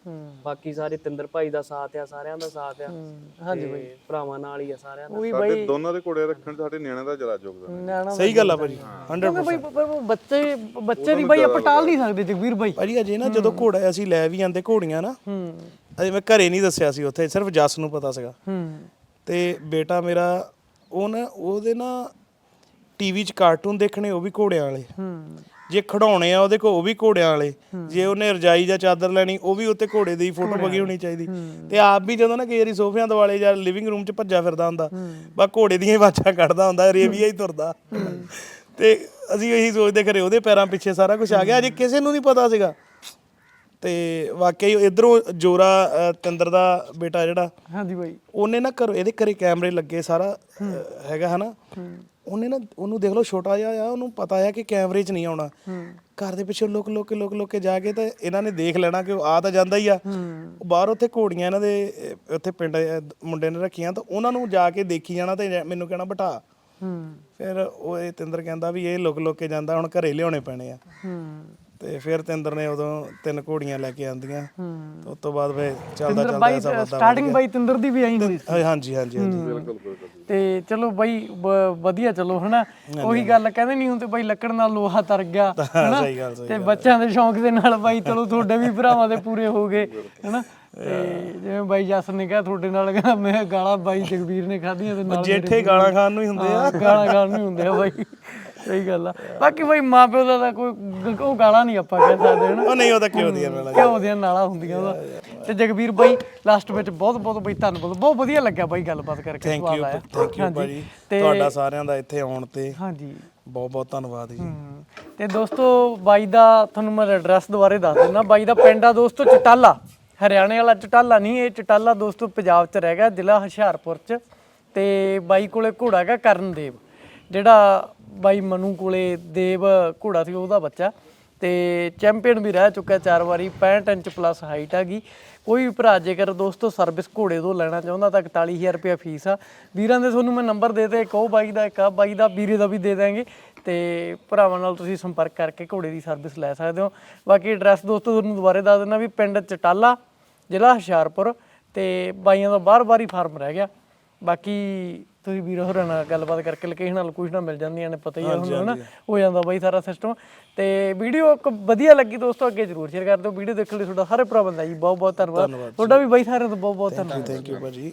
ਬਾਕੀ ਸਾਰੇ ਤਿੰਦਰ ਭਾਈ ਦਾ ਸਾਥ ਆ ਸਾਰਿਆਂ ਦਾ ਸਾਥ ਆ। ਹਾਂਜੀ ਬਈ। ਭਰਾਵਾਂ ਨਾਲ ਹੀ ਆ ਸਾਰਿਆਂ ਦਾ। ਉਹੀ ਸਾਡੇ ਦੋਨਾਂ ਦੇ ਘੋੜੇ ਰੱਖਣ ਸਾਡੇ ਨਿਆਣਿਆਂ ਦਾ ਜਰਾ ਯੋਗਦਾਨ ਸਹੀ ਗੱਲ ਆ ਭਾਜੀ 100 ਕਿਉਂਕਿ ਬਾਈ ਪਰ ਉਹ ਬੱਚੇ ਬੱਚੇ ਦੀ ਬਾਈ ਆਪਾਂ ਟਾਲ ਨਹੀਂ ਸਕਦੇ ਜਗਵੀਰ ਬਾਈ। ਭਾਜੀ ਅਜੇ ਨਾ ਜਦੋਂ ਘੋੜਾ ਅਸੀਂ ਲੈ ਵੀ ਆਂਦੇ ਘੋੜੀਆਂ ਨਾ ਹੂੰ। ਅਜੇ ਮੈਂ ਘਰੇ ਨਹੀਂ ਦੱਸਿਆ ਸੀ ਉੱਥੇ ਸਿਰਫ ਜੱਸ ਨੂੰ ਪਤਾ ਸੀਗਾ। ਹੂੰ। ਤੇ ਬੇਟਾ ਮੇਰਾ ਉਹ ਨਾ ਉਹਦੇ ਨਾ ਟੀਵੀ 'ਚ ਕਾਰਟੂਨ ਦੇਖਣੇ ਉਹ ਵੀ ਘੋੜਿਆਂ ਵਾਲੇ। ਹੂੰ ਜੇ ਖਿਡੌਣੇ ਆ ਉਹਦੇ ਕੋਲ ਉਹ ਵੀ ਘੋੜਿਆਂ ਵਾਲੇ। ਜੇ ਉਹਨੇ ਰਜਾਈ ਜਾਂ ਚਾਦਰ ਲੈਣੀ ਉਹ ਵੀ ਉੱਤੇ ਘੋੜੇ ਦੀ ਫੋਟੋ ਬਗੀ ਹੋਣੀ ਚਾਹੀਦੀ। ਤੇ ਆਪ ਵੀ ਜਦੋਂ ਨਾ ਕਈ ਵਾਰੀ ਸੋਫਿਆਂ ਦੁਆਲੇ ਜਾਂ ਲਿਵਿੰਗ ਰੂਮ 'ਚ ਭੱਜਾ ਫਿਰਦਾ ਹੁੰਦਾ ਬਾ ਘੋੜੇ ਦੀਆਂ ਆਵਾਜ਼ਾਂ ਕੱਢਦਾ ਹੁੰਦਾ ਰੇਵੀਆ ਹੀ ਤੁਰਦਾ। ਤੇ ਅਸੀਂ ਇਹੀ ਸੋਚਦੇ ਖਰੇ ਉਹਦੇ ਪੈਰਾਂ ਪਿੱਛੇ ਸਾਰਾ ਕੁਝ ਆ ਗਿਆ ਅਜੇ ਕਿਸੇ ਨੂੰ ਨਹੀਂ ਪਤਾ ਸੀਗਾ। ਤੇ ਵਾਕਈ ਇਧਰੋਂ ਜੋਰਾ ਅ, ਤਿੰਦਰ ਦਾ ਬੇਟਾ ਜਿਹੜਾ ਹਾਂਜੀ ਬਾਈ। ਉਹਨੇ ਨਾ ਘਰੋਂ ਇਹਦੇ ਘਰੇ ਕੈਮਰੇ ਲੱਗੇ ਸਾਰਾ ਹੈਗਾ ਹਨਾ। ਉਹਨੇ ਨਾ ਉਹਨੂੰ ਦੇਖ ਲਓ ਛੋਟਾ ਜਿਹਾ ਆ ਉਹਨੂੰ ਪਤਾ ਆ ਕਿ ਕੈਮਰੇ 'ਚ ਨਹੀਂ ਆਉਣਾ। ਘਰ ਦੇ ਪਿੱਛੇ ਲੁਕ ਲੁਕ ਲੁਕ ਲੁਕ ਕੇ ਜਾ ਕੇ ਤੇ ਇਹਨਾਂ ਨੇ ਦੇਖ ਲੈਣਾ ਕਿ ਉਹ ਆ ਤਾਂ ਜਾਂਦਾ ਹੀ ਆ। ਉਹ ਬਾਹਰ ਉੱਥੇ ਘੋੜੀਆਂ ਇਹਨਾਂ ਦੇ ਉੱਥੇ ਪਿੰਡ ਮੁੰਡੇ ਨੇ ਰੱਖੀਆਂ ਤਾਂ ਉਹਨਾਂ ਨੂੰ ਜਾ ਕੇ ਦੇਖੀ ਜਾਣਾ ਤੇ ਮੈਨੂੰ ਕਹਿਣਾ ਹੂੰ। ਫਿਰ ਉਹ ਇਹ ਤਿੰਦਰ ਕਹਿੰਦਾ ਵੀ ਇਹ ਲੁਕ ਲੁਕ ਕੇ ਜਾਂਦਾ ਹੁਣ ਘਰੇ ਲਿਆਉਣੇ ਪੈਣੇ ਆ। ਹੂੰ। ਤੇ ਫਿਰ ਤਿੰਦਰ ਨੇ ਉਦੋਂ ਤਿੰਨ ਘੋੜੀਆਂ ਲੈ ਕੇ ਆਂਦੀਆਂ ਤੇ ਉਸ ਤੋਂ ਬਾਅਦ ਵੇ ਚੱਲਦਾ ਤਿੰਦਰ ਚੱਲਦਾ ਬਾਈ ਐਸਾ ਵੱਧਦਾ ਸਟਾਰਟਿੰਗ ਬਾਈ ਤਿੰਦਰ ਦੀ ਵੀ ਆਈ ਹੋਈ ਸੀ। ਹਾਂ- ਹਾਂਜੀ ਹਾਂਜੀ ਹਾਂਜੀ। ਤੇ ਚਲੋ ਬਾਈ ਬ- ਵਧੀਆ ਚਲੋ ਹਨਾ? ਉਹੀ ਗੱਲ ਕਹਿੰਦੇ ਨਹੀਂ ਹੁੰਦੇ ਬਾਈ ਲੱਕੜ ਨਾਲ ਲੋਹਾ ਤਰ ਗਿਆ ਹਨਾ? ਸਹੀ ਗੱਲ, ਸਹੀ ਤੇ ਬੱਚਿਆਂ ਦੇ ਸ਼ੌਂਕ ਦੇ ਨਾਲ ਬਾਈ ਚਲੋ *laughs* ਤੁਹਾਡੇ ਵੀ ਭਰਾਵਾਂ ਦੇ ਪੂਰੇ ਹੋ ਗਏ ਹਨਾ? ਤੇ ਜਿਵੇਂ ਬਾਈ ਜਸ ਨੇ ਕਿਹਾ ਤੁਹਾਡੇ ਨਾਲ ਕਹਿੰਦਾ ਮੈਂ ਗਾਲਾਂ ਬਾਈ ਜਗਵੀਰ ਨੇ ਖਾਧੀਆਂ ਤੇ ਨਾਲ ਜੇਠੇ ਗਾਲਾਂ ਖਾਣ ਨੂੰ ਹੀ ਹੁੰਦੇ ਆ। ਹਾਂ, ਗਾਲਾਂ ਗਾਲ ਨਹੀਂ ਹੁੰਦੇ ਆ ਬਾਈ। ਸਹੀ ਗੱਲ ਆ। ਬਾਕੀ ਬਾਈ ਮਾਪਿਓ ਦਾ ਤਾਂ ਕੋਈ ਗ- ਉਹ ਗਾਲਾਂ ਨਹੀਂ ਆਪਾਂ ਕਹਿ ਸਕਦੇ ਹਨਾ? ਉਹ ਨਹੀਂ ਉਹ ਤਾਂ ਕਿਉਂ ਦੀਆਂ ਨਾਲ ਕਿਉਂ ਦੀਆਂ ਨਾਲਾਂ ਹੁੰਦੀਆਂ ਉਹਦਾ ਤੇ ਜਗਵੀਰ ਬਾਈ ਲਾਸਟ ਵਿੱਚ ਬਹੁਤ ਬਹੁਤ ਬਾਈ ਧੰਨਵਾਦ। ਬਹੁਤ ਵਧੀਆ ਲੱਗਿਆ ਬਾਈ ਗੱਲਬਾਤ ਕਰਕੇ ਥੈਂਕ ਯੂ ਆਇਆ। ਥੈਂਕ ਯੂ ਹਾਂਜੀ, ਭਾਜੀ। ਤੇ ਤੁਹਾਡਾ ਸਾਰਿਆਂ ਦਾ ਇੱਥੇ ਆਉਣ ਤੇ ਹਾਂਜੀ। ਬਹੁਤ ਬਹੁਤ ਧੰਨਵਾਦ ਜੀ। ਹਮ, ਤੇ ਦੋਸਤੋ ਬਾਈ ਦਾ ਤੁਹਾਨੂੰ ਮੈਂ ਐਡਰੈਸ ਦੁਬਾਰੇ ਦੱਸ ਦਿੰਦਾ। ਬਾਈ ਦਾ ਪਿੰਡ ਆ ਦੋਸਤੋ ਚਟਾਲਾ। ਹਰਿਆਣੇ ਵਾਲਾ ਚਟਾਲਾ ਨਹੀਂ ਇਹ ਚਟਾਲਾ ਦੋਸਤੋ ਪੰਜਾਬ 'ਚ ਰਹਿ ਗਿਆ ਜ਼ਿਲ੍ਹਾ ਹੁਸ਼ਿਆਰਪੁਰ 'ਚ। ਤੇ ਬਾਈ ਕੋਲੇ ਘੋੜਾ ਹੈਗਾ ਕਰਨਦੇਵ ਜਿਹੜਾ ਬਾਈ ਮਨੂ ਕੋਲੇ ਦੇਵ ਘੋੜਾ ਸੀ, ਉਹਦਾ ਬੱਚਾ। ਤੇ ਚੈਂਪੀਅਨ ਵੀ ਰਹਿ ਚੁੱਕਾ ਚਾਰ ਵਾਰੀ 65 ਇੰਚ ਪਲੱਸ ਹਾਈਟ ਹੈਗੀ ਕੋਈ ਵੀ ਭਰਾ ਜੇਕਰ ਦੋਸਤੋ ਸਰਵਿਸ ਘੋੜੇ ਤੋਂ ਲੈਣਾ ਚਾਹੁੰਦਾ ਤਾਂ 41000 ਰੁਪਏ ਫੀਸ ਆ। ਵੀਰਾਂ ਦੇ ਤੁਹਾਨੂੰ ਮੈਂ ਨੰਬਰ ਦੇ ਤੇ ਇੱਕ, ਉਹ ਬਾਈ ਦਾ ਇੱਕ ਆ, ਬਾਈ ਦਾ, ਵੀਰੇ ਦਾ ਵੀ ਦੇ ਦਾਂਗੇ ਤੇ ਭਰਾਵਾਂ ਨਾਲ ਤੁਸੀਂ ਸੰਪਰਕ ਕਰਕੇ ਘੋੜੇ ਦੀ ਸਰਵਿਸ ਲੈ ਸਕਦੇ ਹੋ। ਬਾਕੀ ਐਡਰੈਸ ਦੋਸਤੋ ਤੁਹਾਨੂੰ ਦੁਬਾਰੇ ਦੱਸ ਦਿੰਦਾ ਵੀ ਪਿੰਡ ਚਟਾਲਾ, ਜ਼ਿਲ੍ਹਾ ਹੁਸ਼ਿਆਰਪੁਰ। ਤੇ ਬਾਈਆਂ ਦਾ ਬਾਰ-ਬਾਰ ਹੀ ਫਾਰਮ ਰਹਿ ਗਿਆ। ਬਾਕੀ ਤੁਸੀਂ ਵੀਰ ਹੋਰਾਂ ਨਾਲ ਗੱਲਬਾਤ ਕਰਕੇ ਲੋਕੇਸ਼ਨ ਨਾਲ ਕੁਝ ਨਾ ਮਿਲ ਜਾਂਦੀਆਂ ਨੇ ਪਤਾ ਹੀ ਆ ਹੁਣ ਹਨਾ? ਹੋ ਜਾਂਦਾ ਬਾਈ ਸਾਰਾ ਸਿਸਟਮ ਤੇ ਵੀਡੀਓ ਇੱਕ ਵਧੀਆ ਲੱਗੀ ਦੋਸਤੋ ਅੱਗੇ ਜਰੂਰ ਸ਼ੇਅਰ ਕਰ ਦਿਓ। ਵੀਡੀਓ ਦੇਖਣ ਲਈ ਤੁਹਾਡਾ ਸਾਰੇ ਭਰਾਵਾਂ ਦਾ ਜੀ ਬਹੁਤ ਬਹੁਤ ਧੰਨਵਾਦ ਤੁਹਾਡਾ ਵੀ ਬਾਈ ਸਾਰਿਆਂ ਦਾ ਬਹੁਤ ਬਹੁਤ ਧੰਨਵਾਦ। ਥੈਂਕ ਯੂ ਭਾਜੀ।